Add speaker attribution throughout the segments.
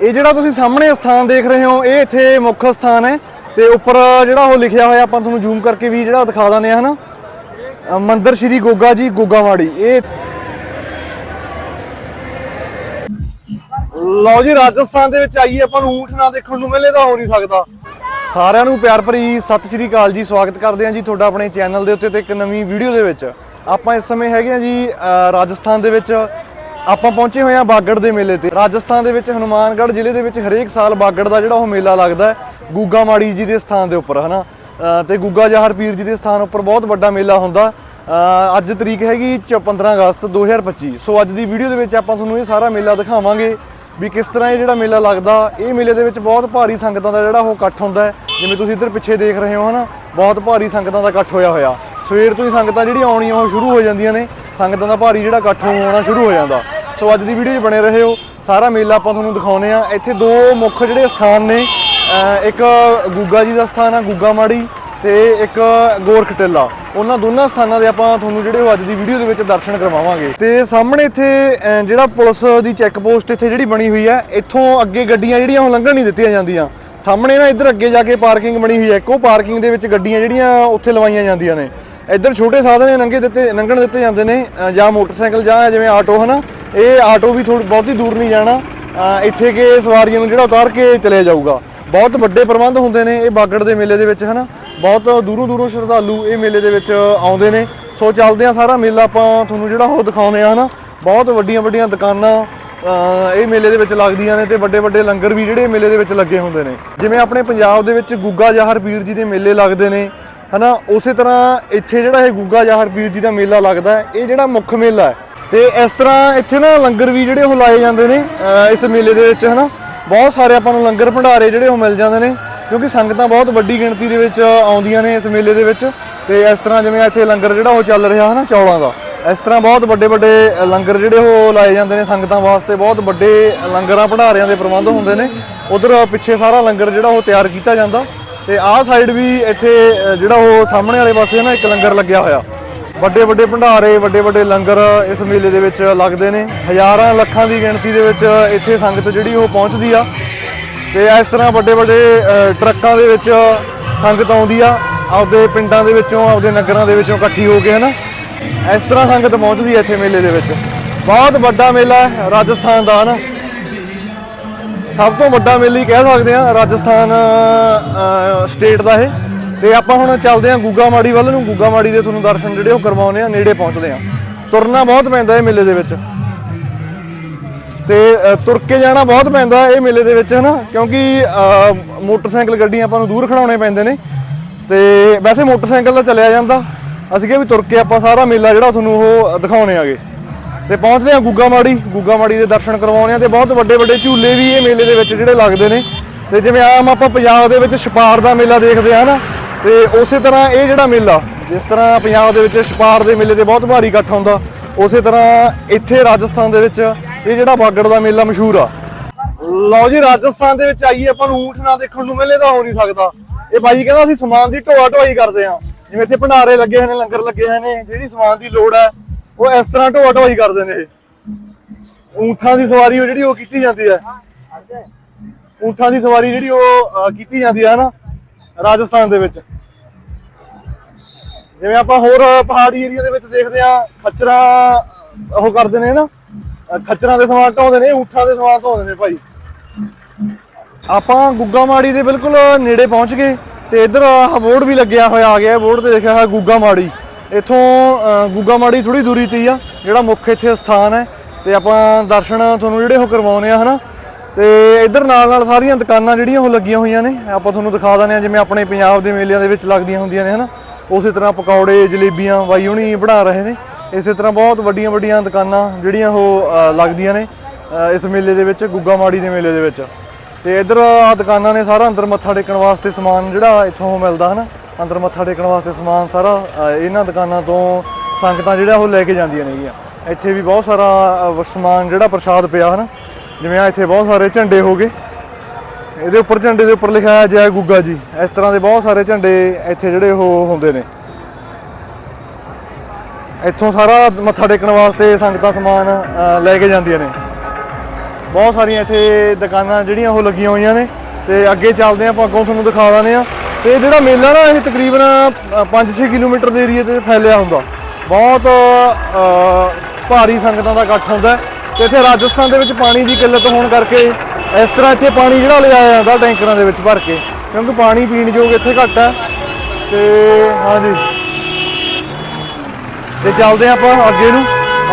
Speaker 1: ਇਹ ਜਿਹੜਾ ਤੁਸੀਂ ਸਾਹਮਣੇ ਸਥਾਨ ਦੇਖ ਰਹੇ ਹੋ ਇਹ ਇੱਥੇ ਮੁੱਖ ਸਥਾਨ ਹੈ ਤੇ ਉੱਪਰ ਜਿਹੜਾ ਉਹ ਲਿਖਿਆ ਹੋਇਆ ਆਪਾਂ ਤੁਹਾਨੂੰ ਜ਼ੂਮ ਕਰਕੇ ਵੀ ਜਿਹੜਾ ਦਿਖਾ ਦਿੰਦੇ ਆ ਹਨਾ। ਅ, ਸ਼੍ਰੀ ਗੋਗਾ ਜੀ ਗੋਗਾਮਾੜੀ ਇਹ ਲਓ ਜੀ ਰਾਜਸਥਾਨ ਦੇ ਵਿੱਚ ਆਈਏ ਆਪਾਂ ਨੂੰ ਊਠ ਨਾ ਦੇਖਣ ਨੂੰ ਮਿਲੇ ਤਾਂ ਹੋ ਨਹੀਂ ਸਕਦਾ। ਸਾਰਿਆਂ ਨੂੰ ਪਿਆਰ ਭਰੀ ਸਤਿ ਸ਼੍ਰੀ ਅਕਾਲ ਜੀ ਸਵਾਗਤ ਕਰਦੇ ਹਾਂ ਜੀ ਤੁਹਾਡਾ ਆਪਣੇ ਚੈਨਲ ਦੇ ਉੱਤੇ ਤੇ ਇੱਕ ਨਵੀਂ ਵੀਡੀਓ ਦੇ ਵਿੱਚ। ਆਪਾਂ ਇਸ ਸਮੇਂ ਹੈਗੇ ਆ ਜੀ ਅ, ਰਾਜਸਥਾਨ ਦੇ ਵਿੱਚ। ਆਪਾਂ ਪਹੁੰਚੇ ਹੋਏ ਆ ਬਾਗੜ ਦੇ ਮੇਲੇ ਤੇ। ਰਾਜਸਥਾਨ ਦੇ ਵਿੱਚ ਹਨੂਮਾਨਗੜ੍ਹ ਜ਼ਿਲ੍ਹੇ ਦੇ ਵਿੱਚ ਹਰੇਕ ਸਾਲ ਬਾਗੜ ਦਾ ਜਿਹੜਾ ਉਹ ਮੇਲਾ ਲੱਗਦਾ ਹੈ। ਗੂਗਾ ਮਾੜੀ ਜੀ ਦੇ ਸਥਾਨ ਦੇ ਉੱਪਰ ਹਨਾ? ਅ, ਤੇ ਗੁੱਗਾ ਜਾਹਰ ਪੀਰ ਜੀ ਦੇ ਸਥਾਨ ਉੱਪਰ ਬਹੁਤ ਵੱਡਾ ਮੇਲਾ ਹੁੰਦਾ। ਅੱਜ ਤਰੀਕ ਹੈਗੀ ਚ- 15 ਅਗਸਤ 2025 ਸੋ ਅੱਜ ਦੀ ਵੀਡੀਓ ਦੇ ਵਿੱਚ ਆਪਾਂ ਤੁਹਾਨੂੰ ਇਹ ਸਾਰਾ ਮੇਲਾ ਦਿਖਾਵਾਂਗੇ ਵੀ ਕਿਸ ਤਰ੍ਹਾਂ ਇਹ ਜਿਹੜਾ ਮੇਲਾ ਲੱਗਦਾ ਇਹ ਮੇਲੇ ਦੇ ਵਿੱਚ ਬਹੁਤ ਭਾਰੀ ਸੰਗਤਾਂ ਦਾ ਜਿਹੜਾ ਉਹ ਇਕੱਠ ਹੁੰਦਾ ਹੈ। ਜਿਵੇਂ ਤੁਸੀਂ ਇੱਧਰ ਪਿੱਛੇ ਦੇਖ ਰਹੇ ਹੋ ਹਨਾ? ਬਹੁਤ ਭਾਰੀ ਸੰਗਤਾਂ ਦਾ ਇਕੱਠ ਹੋਇਆ ਹੋਇਆ। ਸਵੇਰ ਤੋਂ ਹੀ ਸੰਗਤਾਂ ਜਿਹੜੀਆਂ ਆਉਣੀਆਂ ਉਹ ਸ਼ੁਰੂ ਹੋ ਜਾਂਦੀਆਂ ਨੇ। ਸੰਗਤਾਂ ਦਾ ਭਾਰੀ ਜਿਹੜਾ ਇਕੱਠ ਹੋਣਾ ਸ਼ੁਰੂ ਹੋ ਜਾਂਦਾ। ਸੋ ਅੱਜ ਦੀ ਵੀਡੀਓ 'ਚ ਬਣੇ ਰਹੇ। ਹੋ ਸਾਰਾ ਮੇਲਾ ਆਪਾਂ ਤੁਹਾਨੂੰ ਦਿਖਾਉਨੇ ਆ। ਇੱਥੇ ਦੋ ਮੁੱਖ ਜਿਹੜੇ ਸਥਾਨ ਨੇ। ਇੱਕ ਗੁੱਗਾ ਜੀ ਦਾ ਸਥਾਨ ਆ, ਗੁੱਗਾ ਮਾੜੀ ਤੇ ਇੱਕ ਗੋਰਖ ਟਿੱਲਾ। ਉਹਨਾਂ ਦੋਨਾਂ ਸਥਾਨਾਂ ਦੇ ਆਪਾਂ ਤੁਹਾਨੂੰ ਜਿਹੜੇ ਉਹ ਅੱਜ ਦੀ ਵੀਡੀਓ ਦੇ ਵਿੱਚ ਦਰਸ਼ਨ ਕਰਵਾਵਾਂਗੇ। ਤੇ ਸਾਹਮਣੇ ਇੱਥੇ ਜਿਹੜਾ ਪੁਲਿਸ ਦੀ ਚੈੱਕ ਪੋਸਟ ਇੱਥੇ ਜਿਹੜੀ ਬਣੀ ਹੋਈ ਹੈ ਇੱਥੋਂ ਅੱਗੇ ਗੱਡੀਆਂ ਜਿਹੜੀਆਂ ਉਹ ਲੰਘਣ ਨਹੀਂ ਦਿੱਤੀਆਂ ਜਾਂਦੀਆਂ। ਸਾਹਮਣੇ ਨਾ ਇੱਧਰ ਅੱਗੇ ਜਾ ਕੇ ਪਾਰਕਿੰਗ ਬਣੀ ਹੋਈ ਹੈ ਇੱਕੋ ਪਾਰਕਿੰਗ ਦੇ ਵਿੱਚ ਗੱਡੀਆਂ ਜਿਹੜੀਆਂ ਉੱਥੇ ਲਵਾਈਆਂ ਜਾਂਦੀਆਂ ਨੇ। ਇੱਧਰ ਛੋਟੇ ਸਾਧਨ ਲੰਘੇ ਦਿੱਤੇ ਲੰਘਣ ਦਿੱਤੇ ਜਾਂਦੇ ਨੇ ਜਾਂ ਮੋਟਰਸਾਈਕਲ ਜਾਂ ਜਿਵੇਂ ਆਟੋ, ਹਨਾ? ਇਹ ਆਟੋ ਵੀ ਥੋੜੀ ਬਹੁਤੀ ਦੂਰ ਨਹੀਂ ਜਾਣਾ। ਇੱਥੇ ਕੇ ਸਵਾਰੀਆਂ ਨੂੰ ਜਿਹੜਾ ਉਤਾਰ ਕੇ ਚਲੇ ਜਾਊਗਾ। ਬਹੁਤ ਵੱਡੇ ਪ੍ਰਬੰਧ ਹੁੰਦੇ ਨੇ ਇਹ ਬਾਗੜ ਦੇ ਮੇਲੇ ਦੇ ਵਿੱਚ, ਹਨਾ? ਬਹੁਤ ਦੂਰੋਂ ਦੂਰੋਂ ਸ਼ਰਧਾਲੂ ਇਹ ਮੇਲੇ ਦੇ ਵਿੱਚ ਆਉਂਦੇ ਨੇ। ਸੋ ਚੱਲਦੇ ਆ ਸਾਰਾ ਮੇਲਾ ਆਪਾਂ ਤੁਹਾਨੂੰ ਜਿਹੜਾ ਉਹ ਦਿਖਾਉਂਦੇ ਆ ਹਨਾ? ਬਹੁਤ ਵੱਡੀਆਂ ਵੱਡੀਆਂ ਦੁਕਾਨਾਂ ਇਹ ਮੇਲੇ ਦੇ ਵਿੱਚ ਲੱਗਦੀਆਂ ਨੇ ਤੇ ਵੱਡੇ ਵੱਡੇ ਲੰਗਰ ਵੀ ਜਿਹੜੇ ਮੇਲੇ ਦੇ ਵਿੱਚ ਲੱਗੇ ਹੁੰਦੇ ਨੇ। ਜਿਵੇਂ ਆਪਣੇ ਪੰਜਾਬ ਦੇ ਵਿੱਚ ਗੁੱਗਾ ਜਾਹਰ ਪੀਰ ਜੀ ਦੇ ਮੇਲੇ ਲੱਗਦੇ ਨੇ। ਹਨਾ, ਉਸੇ ਤਰ੍ਹਾਂ ਇੱਥੇ ਜਿਹੜਾ ਇਹ ਗੁੱਗਾ ਜਾਂ ਪੀਰ ਜੀ ਦਾ ਮੇਲਾ ਲੱਗਦਾ ਹੈ, ਇਹ ਜਿਹੜਾ ਮੁੱਖ ਮੇਲਾ ਹੈ। ਤੇ ਇਸ ਤਰ੍ਹਾਂ ਇੱਥੇ ਨਾ ਲੰਗਰ ਵੀ ਜਿਹੜੇ ਉਹ ਲਾਏ ਜਾਂਦੇ ਨੇ ਇਸ ਮੇਲੇ ਦੇ ਵਿੱਚ, ਹਨਾ। ਬਹੁਤ ਸਾਰੇ ਆਪਾਂ ਨੂੰ ਲੰਗਰ ਭੰਡਾਰੇ ਜਿਹੜੇ ਉਹ ਮਿਲ ਜਾਂਦੇ ਨੇ, ਕਿਉਂਕਿ ਸੰਗਤਾਂ ਬਹੁਤ ਵੱਡੀ ਗਿਣਤੀ ਦੇ ਵਿੱਚ ਆਉਂਦੀਆਂ ਨੇ ਇਸ ਮੇਲੇ ਦੇ ਵਿੱਚ। ਤੇ ਇਸ ਤਰ੍ਹਾਂ ਜਿਵੇਂ ਇੱਥੇ ਲੰਗਰ ਜਿਹੜਾ ਉਹ ਚੱਲ ਰਿਹਾ, ਹਨਾ, ਚੌਲਾਂ ਦਾ। ਇਸ ਤਰ੍ਹਾਂ ਬਹੁਤ ਵੱਡੇ ਵੱਡੇ ਲੰਗਰ ਜਿਹੜੇ ਉਹ ਲਾਏ ਜਾਂਦੇ ਨੇ ਸੰਗਤਾਂ ਵਾਸਤੇ, ਬਹੁਤ ਵੱਡੇ ਲੰਗਰਾਂ ਭੰਡਾਰਿਆਂ ਦੇ ਪ੍ਰਬੰਧ ਹੁੰਦੇ ਨੇ। ਉਧਰ ਪਿੱਛੇ ਸਾਰਾ ਲੰਗਰ ਜਿਹੜਾ ਉਹ ਤਿਆਰ ਕੀਤਾ ਜਾਂਦਾ। ਤੇ ਆਹ ਸਾਈਡ ਵੀ ਇੱਥੇ ਜਿਹੜਾ ਉਹ ਸਾਹਮਣੇ ਵਾਲੇ ਪਾਸੇ ਨਾ ਇੱਕ ਲੰਗਰ ਲੱਗਿਆ ਹੋਇਆ। ਵੱਡੇ ਵੱਡੇ ਭੰਡਾਰੇ, ਵੱਡੇ ਵੱਡੇ ਲੰਗਰ ਇਸ ਮੇਲੇ ਦੇ ਵਿੱਚ ਲੱਗਦੇ ਨੇ। ਹਜ਼ਾਰਾਂ ਲੱਖਾਂ ਦੀ ਗਿਣਤੀ ਦੇ ਵਿੱਚ ਇੱਥੇ ਸੰਗਤ ਜਿਹੜੀ ਉਹ ਪਹੁੰਚਦੀ ਆ। ਤੇ ਇਸ ਤਰ੍ਹਾਂ ਵੱਡੇ ਵੱਡੇ ਟਰੱਕਾਂ ਦੇ ਵਿੱਚ ਸੰਗਤ ਆਉਂਦੀ ਆ। ਆਪਦੇ ਪਿੰਡਾਂ ਦੇ ਵਿੱਚੋਂ, ਆਪਦੇ ਨਗਰਾਂ ਦੇ ਵਿੱਚੋਂ ਇਕੱਠੀ ਹੋ ਕੇ, ਹਨਾ? ਇਸ ਤਰ੍ਹਾਂ ਸੰਗਤ ਪਹੁੰਚਦੀ ਹੈ ਇੱਥੇ ਮੇਲੇ ਦੇ ਵਿੱਚ। ਬਹੁਤ ਵੱਡਾ ਮੇਲਾ ਹੈ ਰਾਜਸਥਾਨ ਦਾ, ਹਨਾ? ਸਭ ਤੋਂ ਵੱਡਾ ਮੇਲਾ ਹੀ ਕਹਿ ਸਕਦੇ ਆ ਰਾਜਸਥਾਨ ਸਟੇਟ ਦਾ ਇਹ। ਤੇ ਆਪਾਂ ਹੁਣ ਚੱਲਦੇ ਆ ਗੁੱਗਾ ਮਾੜੀ ਵੱਲ ਨੂੰ। ਗੁੱਗਾ ਮਾੜੀ ਦੇ ਤੁਹਾਨੂੰ ਦਰਸ਼ਨ ਜਿਹੜੇ ਉਹ ਕਰਵਾਉਨੇ ਆ ਨੇੜੇ ਪਹੁੰਚਦੇ ਆ ਤੁਰਨਾ ਬਹੁਤ ਪੈਂਦਾ ਇਹ ਮੇਲੇ ਦੇ ਵਿੱਚ। ਤੇ ਤੁਰ ਕੇ ਜਾਣਾ ਬਹੁਤ ਪੈਂਦਾ ਇਹ ਮੇਲੇ ਦੇ ਵਿੱਚ, ਹਨਾ? ਕਿਉਂਕਿ ਮੋਟਰਸਾਈਕਲ ਗੱਡੀਆਂ ਆਪਾਂ ਨੂੰ ਦੂਰ ਖੜਾਉਣੇ ਪੈਂਦੇ ਨੇ। ਤੇ ਵੈਸੇ ਮੋਟਰਸਾਈਕਲ ਤਾਂ ਚੱਲਿਆ ਜਾਂਦਾ। ਅਸੀਂ ਕਿਹਾ ਵੀ ਤੁਰ ਕੇ ਆਪਾਂ ਸਾਰਾ ਮੇਲਾ ਜਿਹੜਾ ਤੁਹਾਨੂੰ ਉਹ ਦਿਖਾਉਣੇ ਆਗੇ। ਤੇ ਪਹੁੰਚਦੇ ਆ ਗੁੱਗਾ ਮਾੜੀ ਗੁੱਗਾ ਮਾੜੀ ਦੇ ਦਰਸ਼ਨ ਕਰਵਾਉਂਦੇ ਆ ਤੇ ਬਹੁਤ ਵੱਡੇ ਵੱਡੇ ਝੂਲੇ ਵੀ ਇਹ ਮੇਲੇ ਦੇ ਵਿੱਚ ਜਿਹੜੇ ਲੱਗਦੇ ਨੇ। ਤੇ ਜਿਵੇਂ ਆਮ ਆਪਾਂ ਪੰਜਾਬ ਦੇ ਵਿੱਚ ਛਪਾਰ ਦਾ ਮੇਲਾ ਦੇਖਦੇ ਆ ਨਾ, ਤੇ ਉਸੇ ਤਰ੍ਹਾਂ ਇਹ ਜਿਹੜਾ ਮੇਲਾ, ਜਿਸ ਤਰ੍ਹਾਂ ਪੰਜਾਬ ਦੇ ਵਿੱਚ ਛਪਾਰ ਦੇ ਮੇਲੇ ਤੇ ਬਹੁਤ ਭਾਰੀ ਇਕੱਠ ਹੁੰਦਾ, ਉਸੇ ਤਰ੍ਹਾਂ ਇੱਥੇ ਰਾਜਸਥਾਨ ਦੇ ਵਿੱਚ ਇਹ ਜਿਹੜਾ ਬਾਗੜ ਦਾ ਮੇਲਾ ਮਸ਼ਹੂਰ ਆ। ਲਓ ਜੀ, ਰਾਜਸਥਾਨ ਦੇ ਵਿੱਚ ਆਈਏ ਆਪਾਂ ਨੂੰ ਊਠ ਨਾ ਦੇਖਣ ਨੂੰ ਮਿਲੇ ਤਾਂ ਹੋ ਨਹੀਂ ਸਕਦਾ। ਇਹ ਬਾਈ ਕਹਿੰਦਾ ਅਸੀਂ ਸਮਾਨ ਦੀ ਢੋਆ ਢੋਆਈ ਕਰਦੇ ਆ ਜਿਵੇਂ ਇੱਥੇ ਭੰਡਾਰੇ ਲੱਗੇ ਹੋਏ ਨੇ, ਲੰਗਰ ਲੱਗੇ ਹੋਏ ਨੇ, ਜਿਹੜੀ ਸਮਾਨ ਦੀ ਲੋੜ ਹੈ ਉਹ ਇਸ ਤਰ੍ਹਾਂ ਢੋਆ ਢੋਆਈ ਕਰਦੇ ਨੇ ਇਹ। ਊਂਠਾਂ ਦੀ ਸਵਾਰੀ ਉਹ ਜਿਹੜੀ ਉਹ ਕੀਤੀ ਜਾਂਦੀ ਹੈ। ਊਂਠਾਂ ਦੀ ਸਵਾਰੀ ਜਿਹੜੀ ਉਹ ਕੀਤੀ ਜਾਂਦੀ ਹੈ ਨਾ, ਰਾਜਸਥਾਨ ਦੇ ਵਿੱਚ। ਜਿਵੇਂ ਆਪਾਂ ਹੋਰ ਪਹਾੜੀ ਏਰੀਆ ਦੇ ਵਿੱਚ ਦੇਖਦੇ ਆ ਖੱਚਰਾਂ, ਉਹ ਕਰਦੇ ਨੇ ਨਾ, ਖੱਚਰਾਂ ਦੇ ਸਮਾਨ ਢੋਉਂਦੇ ਨੇ, ਊਂਠਾਂ ਦੇ ਸਮਾਨ ਢੋਉਂਦੇ ਨੇ ਭਾਈ। ਆਪਾਂ ਗੁੱਗਾ ਮਾੜੀ ਦੇ ਬਿਲਕੁਲ ਨੇੜੇ ਪਹੁੰਚ ਗਏ ਤੇ ਇੱਧਰ ਆਹ ਬੋਰਡ ਵੀ ਲੱਗਿਆ ਹੋਇਆ, ਆ ਗਿਆ ਬੋਰਡ ਤੇ ਲਿਖਿਆ ਹੋਇਆ ਗੁੱਗਾ ਮਾੜੀ ਇੱਥੋਂ ਗੁੱਗਾ ਮਾੜੀ ਥੋੜੀ ਦੂਰੀ ਤੇ ਹੀ ਆ, ਜਿਹੜਾ ਮੁੱਖ ਇੱਥੇ ਸਥਾਨ ਹੈ। ਤੇ ਆਪਾਂ ਦਰਸ਼ਨ ਤੁਹਾਨੂੰ ਜਿਹੜੇ ਉਹ ਕਰਵਾਉਨੇ ਆ, ਹਨਾ? ਤੇ ਇੱਧਰ ਨਾਲ ਨਾਲ ਸਾਰੀਆਂ ਦੁਕਾਨਾਂ ਜਿਹੜੀਆਂ ਉਹ ਲੱਗੀਆਂ ਹੋਈਆਂ ਨੇ। ਆਪਾਂ ਤੁਹਾਨੂੰ ਦਿਖਾ ਦਿੰਦੇ ਆ ਜਿਵੇਂ ਆਪਣੇ ਪੰਜਾਬ ਦੇ ਮੇਲਿਆਂ ਦੇ ਵਿੱਚ ਲੱਗਦੀਆਂ ਹੁੰਦੀਆਂ ਨੇ, ਹਨਾ? ਉਸੇ ਤਰ੍ਹਾਂ ਪਕੌੜੇ, ਜਲੇਬੀਆਂ ਬਾਈ ਹੁਣੀ ਬਣਾ ਰਹੇ ਨੇ। ਇਸੇ ਤਰ੍ਹਾਂ ਬਹੁਤ ਵੱਡੀਆਂ ਵੱਡੀਆਂ ਦੁਕਾਨਾਂ ਜਿਹੜੀਆਂ ਉਹ ਲੱਗਦੀਆਂ ਨੇ ਇਸ ਮੇਲੇ ਦੇ ਵਿੱਚ ਗੁੱਗਾ ਮਾੜੀ ਦੇ ਮੇਲੇ ਦੇ ਵਿੱਚ। ਤੇ ਇਧਰ ਆ ਦੁਕਾਨਾਂ ਨੇ ਸਾਰਾ ਅੰਦਰ ਮੱਥਾ ਟੇਕਣ ਵਾਸਤੇ ਸਮਾਨ ਜਿਹੜਾ ਇੱਥੋਂ ਮਿਲਦਾ, ਹਨਾ? ਅੰਦਰ ਮੱਥਾ ਟੇਕਣ ਵਾਸਤੇ ਸਮਾਨ ਸਾਰਾ ਅ, ਇਹਨਾਂ ਦੁਕਾਨਾਂ ਤੋਂ ਸੰਗਤਾਂ ਜਿਹੜਾ ਉਹ ਲੈ ਕੇ ਜਾਂਦੀਆਂ ਨੇਗੀਆਂ। ਇੱਥੇ ਵੀ ਬਹੁਤ ਸਾਰਾ ਅ, ਸਮਾਨ ਜਿਹੜਾ ਪ੍ਰਸ਼ਾਦ ਪਿਆ ਹਨਾ। ਜਿਵੇਂ ਆ ਇੱਥੇ ਬਹੁਤ ਸਾਰੇ ਝੰਡੇ ਹੋ ਗਏ। ਇਹਦੇ ਉੱਪਰ ਝੰਡੇ ਦੇ ਉੱਪਰ ਲਿਖਿਆ ਹੈ ਜੈ ਗੁੱਗਾ ਜੀ। ਇਸ ਤਰ੍ਹਾਂ ਦੇ ਬਹੁਤ ਸਾਰੇ ਝੰਡੇ ਇੱਥੇ ਜਿਹੜੇ ਉਹ ਹੁੰਦੇ ਨੇ। ਇੱਥੋਂ ਸਾਰਾ ਮੱਥਾ ਟੇਕਣ ਵਾਸਤੇ ਸੰਗਤਾਂ ਸਮਾਨ ਅ, ਲੈ ਕੇ ਜਾਂਦੀਆਂ ਨੇ। ਬਹੁਤ ਸਾਰੀਆਂ ਇੱਥੇ ਦੁਕਾਨਾਂ ਜਿਹੜੀਆਂ ਉਹ ਲੱਗੀਆਂ ਹੋਈਆਂ ਨੇ। ਤੇ ਅੱਗੇ ਚੱਲਦੇ ਹਾਂ ਆਪਾਂ ਅੱਗੋਂ ਤੁਹਾਨੂੰ ਦਿਖਾ ਦਿੰਦੇ ਆ ਤੇ ਜਿਹੜਾ ਮੇਲਾ ਨਾ, ਇਹ ਤਕਰੀਬਨ 5-6 ਕਿਲੋਮੀਟਰ ਦੇ ਏਰੀਏ ਤੇ ਫੈਲਿਆ ਹੁੰਦਾ। ਬਹੁਤ ਭਾਰੀ ਸੰਗਤਾਂ ਦਾ ਇਕੱਠ ਹੁੰਦਾ ਹੈ। ਤੇ ਇੱਥੇ ਰਾਜਸਥਾਨ ਦੇ ਵਿੱਚ ਪਾਣੀ ਦੀ ਕਿੱਲਤ ਹੋਣ ਕਰਕੇ ਇਸ ਤਰ੍ਹਾਂ ਇੱਥੇ ਪਾਣੀ ਜਿਹੜਾ ਲਿਆਇਆ ਜਾਂਦਾ ਟੈਂਕਰਾਂ ਦੇ ਵਿੱਚ ਭਰ ਕੇ। ਕਿਉਂਕਿ ਪਾਣੀ ਪੀਣ ਯੋਗ ਇੱਥੇ ਘੱਟ ਹੈ। ਤੇ ਹਾਂਜੀ। ਤੇ ਚੱਲਦੇ ਹਾਂ ਆਪਾਂ ਅੱਗੇ ਨੂੰ।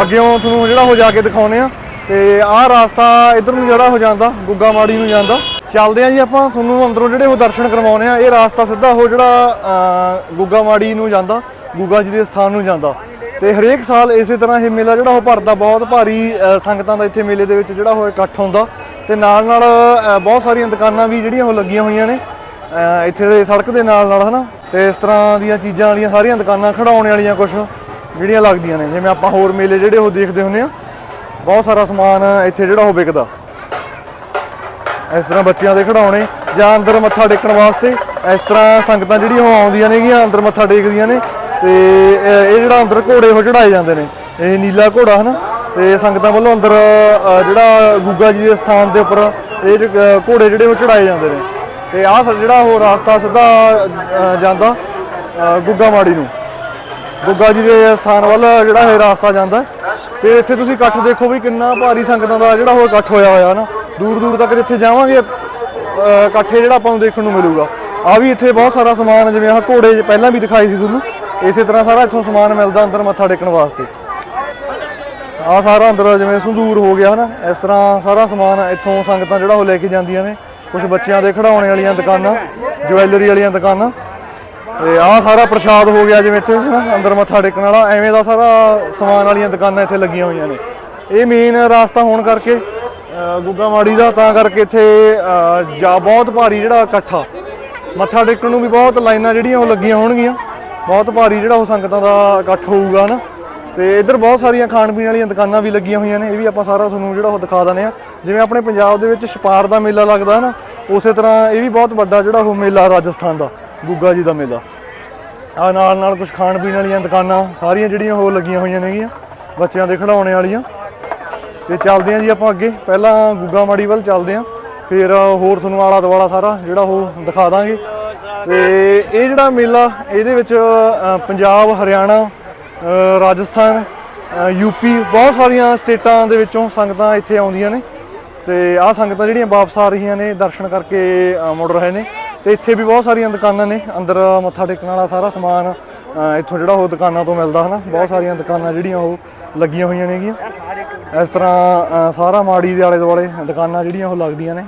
Speaker 1: ਅੱਗੇੋਂ ਤੁਹਾਨੂੰ ਜਿਹੜਾ ਹੋ ਜਾ ਕੇ ਦਿਖਾਉਨੇ ਆ ਤੇ ਆਹ ਰਾਸਤਾ ਇਧਰ ਨੂੰ ਜਿਹੜਾ ਹੋ ਜਾਂਦਾ, ਗੁੱਗਾ ਮਾੜੀ ਨੂੰ ਜਾਂਦਾ। ਚੱਲਦੇ ਆ ਜੀ ਆਪਾਂ, ਤੁਹਾਨੂੰ ਅੰਦਰੋਂ ਜਿਹੜੇ ਉਹ ਦਰਸ਼ਨ ਕਰਵਾਉਨੇ ਆ, ਇਹ ਰਾਸਤਾ ਸਿੱਧਾ ਉਹ ਜਿਹੜਾ ਗੁੱਗਾ ਮਾੜੀ ਨੂੰ ਜਾਂਦਾ, ਗੁੱਗਾ ਜੀ ਦੇ ਸਥਾਨ ਨੂੰ ਜਾਂਦਾ। ਤੇ ਹਰੇਕ ਸਾਲ ਇਸੇ ਤਰ੍ਹਾਂ ਇਹ ਮੇਲਾ ਜਿਹੜਾ ਉਹ ਭਰਦਾ, ਬਹੁਤ ਭਾਰੀ ਸੰਗਤਾਂ ਦਾ ਇੱਥੇ ਮੇਲੇ ਦੇ ਵਿੱਚ ਜਿਹੜਾ ਉਹ ਇਕੱਠ ਹੁੰਦਾ। ਤੇ ਨਾਲ ਨਾਲ ਬਹੁਤ ਸਾਰੀਆਂ ਦੁਕਾਨਾਂ ਵੀ ਜਿਹੜੀਆਂ ਉਹ ਲੱਗੀਆਂ ਹੋਈਆਂ ਨੇ ਇੱਥੇ ਦੇ ਸੜਕ ਦੇ ਨਾਲ ਨਾਲ ਹਨਾ? ਤੇ ਇਸ ਤਰ੍ਹਾਂ ਦੀਆਂ ਚੀਜ਼ਾਂ ਵਾਲੀਆਂ ਸਾਰੀਆਂ ਦੁਕਾਨਾਂ ਖੜਾਉਣ ਵਾਲੀਆਂ ਕੁਝ ਜਿਹੜੀਆਂ ਲੱਗਦੀਆਂ ਨੇ, ਜਿਵੇਂ ਆਪਾਂ ਹੋਰ ਮੇਲੇ ਜਿਹੜੇ ਉਹ ਦੇਖਦੇ ਹੁੰਦੇ ਆ, ਬਹੁਤ ਸਾਰਾ ਸਮਾਨ ਇੱਥੇ ਜਿਹੜਾ ਉਹ ਵਿਕਦਾ। ਇਸ ਤਰ੍ਹਾਂ ਬੱਚਿਆਂ ਦੇ ਖਿਡੌਣੇ ਜਾਂ ਅੰਦਰ ਮੱਥਾ ਟੇਕਣ ਵਾਸਤੇ ਇਸ ਤਰ੍ਹਾਂ ਸੰਗਤਾਂ ਜਿਹੜੀਆਂ ਉਹ ਆਉਂਦੀਆਂ ਨੇਗੀਆਂ, ਅੰਦਰ ਮੱਥਾ ਟੇਕਦੀਆਂ ਨੇ ਤੇ ਇਹ ਜਿਹੜਾ ਅੰਦਰ ਘੋੜੇ ਉਹ ਚੜਾਏ ਜਾਂਦੇ ਨੇ। ਇਹ ਨੀਲਾ ਘੋੜਾ ਹਨਾ? ਤੇ ਸੰਗਤਾਂ ਵੱਲੋਂ ਅੰਦਰ ਜਿਹੜਾ ਗੁੱਗਾ ਜੀ ਦੇ ਸਥਾਨ ਦੇ ਉੱਪਰ ਇਹ ਘੋੜੇ ਜਿਹੜੇ ਉਹ ਚੜਾਏ ਜਾਂਦੇ ਨੇ। ਤੇ ਆਹ ਜਿਹੜਾ ਉਹ ਰਾਸਤਾ ਸਿੱਧਾ ਜਾਂਦਾ ਗੁੱਗਾ ਮਾੜੀ ਨੂੰ। ਗੁੱਗਾ ਜੀ ਦੇ ਸਥਾਨ ਵੱਲ ਜਿਹੜਾ ਇਹ ਰਾਸਤਾ ਜਾਂਦਾ। ਹੈ। ਤੇ ਇੱਥੇ ਤੁਸੀਂ ਇਕੱਠ ਦੇਖੋ ਵੀ ਕਿੰਨਾ ਭਾਰੀ ਸੰਗਤਾਂ ਦਾ ਜਿਹੜਾ ਉਹ ਇਕੱਠ ਹੋਇਆ ਹੋਇਆ ਨਾ। ਦੂਰ ਦੂਰ ਤੱਕ ਜਿੱਥੇ ਜਾਵਾਂਗੇ ਇਕੱਠੇ ਜਿਹੜਾ ਆਪਾਂ ਨੂੰ ਦੇਖਣ ਨੂੰ ਮਿਲੂਗਾ। ਆ ਵੀ ਇੱਥੇ ਬਹੁਤ ਸਾਰਾ ਸਮਾਨ ਜਿਵੇਂ ਆਹ ਘੋੜੇ ਪਹਿਲਾਂ ਵੀ ਦਿਖਾਈ ਸੀ ਤੁਹਾਨੂੰ। ਇਸੇ ਤਰ੍ਹਾਂ ਸਾਰਾ ਇੱਥੋਂ ਸਮਾਨ ਮਿਲਦਾ ਅੰਦਰ ਮੱਥਾ ਟੇਕਣ ਵਾਸਤੇ। ਆ ਸਾਰਾ ਅੰਦਰ ਜਿਵੇਂ ਸੰਦੂਰ ਹੋ ਗਿਆ, ਹਨਾ? ਇਸ ਤਰ੍ਹਾਂ ਸਾਰਾ ਸਮਾਨ ਇੱਥੋਂ ਸੰਗਤਾਂ ਜਿਹੜਾ ਉਹ ਲੈ ਕੇ ਜਾਂਦੀਆਂ ਨੇ। ਕੁਝ ਬੱਚਿਆਂ ਦੇ ਖਿਡੌਣੇ ਵਾਲੀਆਂ ਦੁਕਾਨਾਂ, ਜਵੈਲਰੀ ਵਾਲੀਆਂ ਦੁਕਾਨਾਂ। ਤੇ ਆਹ ਸਾਰਾ ਪ੍ਰਸ਼ਾਦ ਹੋ ਗਿਆ ਜਿਵੇਂ ਇੱਥੇ, ਹਨਾ? ਅੰਦਰ ਮੱਥਾ ਟੇਕਣ ਵਾਲਾ। ਐਵੇਂ ਦਾ ਸਾਰਾ ਸਮਾਨ ਵਾਲੀਆਂ ਦੁਕਾਨਾਂ ਇੱਥੇ ਲੱਗੀਆਂ ਹੋਈਆਂ ਨੇ। ਇਹ ਮੇਨ ਰਾਸਤਾ ਹੋਣ ਕਰਕੇ ਗੁੱਗਾ ਮਾੜੀ ਦਾ, ਤਾਂ ਕਰਕੇ ਇੱਥੇ ਜਾ ਬਹੁਤ ਭਾਰੀ ਜਿਹੜਾ ਇਕੱਠਾ। ਮੱਥਾ ਟੇਕਣ ਨੂੰ ਵੀ ਬਹੁਤ ਲਾਈਨਾਂ ਜਿਹੜੀਆਂ ਉਹ ਲੱਗੀਆਂ ਹੋਣਗੀਆਂ। ਬਹੁਤ ਭਾਰੀ ਜਿਹੜਾ ਉਹ ਸੰਗਤਾਂ ਦਾ ਇਕੱਠ ਹੋਊਗਾ ਨਾ। ਤੇ ਇੱਧਰ ਬਹੁਤ ਸਾਰੀਆਂ ਖਾਣ ਪੀਣ ਵਾਲੀਆਂ ਦੁਕਾਨਾਂ ਵੀ ਲੱਗੀਆਂ ਹੋਈਆਂ ਨੇ। ਇਹ ਵੀ ਆਪਾਂ ਸਾਰਾ ਤੁਹਾਨੂੰ ਜਿਹੜਾ ਉਹ ਦਿਖਾ ਦਨੇ ਆ ਜਿਵੇਂ ਆਪਣੇ ਪੰਜਾਬ ਦੇ ਵਿੱਚ ਛਪਾਰ ਦਾ ਮੇਲਾ ਲੱਗਦਾ ਹੈ ਨਾ, ਉਸੇ ਤਰ੍ਹਾਂ ਇਹ ਵੀ ਬਹੁਤ ਵੱਡਾ ਜਿਹੜਾ ਉਹ ਮੇਲਾ ਰਾਜਸਥਾਨ ਦਾ, ਗੁੱਗਾ ਜੀ ਦਾ ਮੇਲਾ। ਆ ਨਾਲ ਨਾਲ ਕੁਝ ਖਾਣ ਪੀਣ ਵਾਲੀਆਂ ਦੁਕਾਨਾਂ, ਸਾਰੀਆਂ ਜਿਹੜੀਆਂ ਉਹ ਲੱਗੀਆਂ ਹੋਈਆਂ ਨੇਗੀਆਂ, ਬੱਚਿਆਂ ਦੇ ਖਿਡੌਣੇ ਵਾਲੀਆਂ। ਤੇ ਚੱਲਦੇ ਆਂ ਜੀ ਆਪਾਂ ਅੱਗੇ। ਪਹਿਲਾਂ ਗੁੱਗਾ ਮਾੜੀ ਵੱਲ ਚੱਲਦੇ ਆਂ। ਫਿਰ ਹੋਰ ਤੁਹਾਨੂੰ ਆਲਾ ਦੁਆਲਾ ਸਾਰਾ ਜਿਹੜਾ ਉਹ ਦਿਖਾ ਦਾਂਗੇ। ਤੇ ਇਹ ਜਿਹੜਾ ਮੇਲਾ ਇਹਦੇ ਵਿੱਚ ਪੰਜਾਬ ਹਰਿਆਣਾ ਰਾਜਸਥਾਨ ਅ, ਯੂਪੀ ਬਹੁਤ ਸਾਰੀਆਂ ਸਟੇਟਾਂ ਦੇ ਵਿੱਚੋਂ ਸੰਗਤਾਂ ਇੱਥੇ ਆਉਂਦੀਆਂ ਨੇ। ਤੇ ਆਹ ਸੰਗਤਾਂ ਜਿਹੜੀਆਂ ਵਾਪਸ ਆ ਰਹੀਆਂ ਨੇ ਦਰਸ਼ਨ ਕਰਕੇ ਮੁੜ ਰਹੇ ਨੇ। ਤੇ ਇੱਥੇ ਵੀ ਬਹੁਤ ਸਾਰੀਆਂ ਦੁਕਾਨਾਂ ਨੇ ਅੰਦਰ ਮੱਥਾ ਟੇਕਣ ਵਾਲਾ ਸਾਰਾ ਸਮਾਨ ਇੱਥੋਂ ਜਿਹੜਾ ਉਹ ਦੁਕਾਨਾਂ ਤੋਂ ਮਿਲਦਾ ਹਨਾ। ਬਹੁਤ ਸਾਰੀਆਂ ਦੁਕਾਨਾਂ ਜਿਹੜੀਆਂ ਉਹ ਲੱਗੀਆਂ ਹੋਈਆਂ ਨੇਗੀਆਂ। ਇਸ ਤਰ੍ਹਾਂ ਸਾਰਾ ਮਾੜੀ ਦੇ ਆਲੇ ਦੁਆਲੇ ਦੁਕਾਨਾਂ ਜਿਹੜੀਆਂ ਉਹ ਲੱਗਦੀਆਂ ਨੇ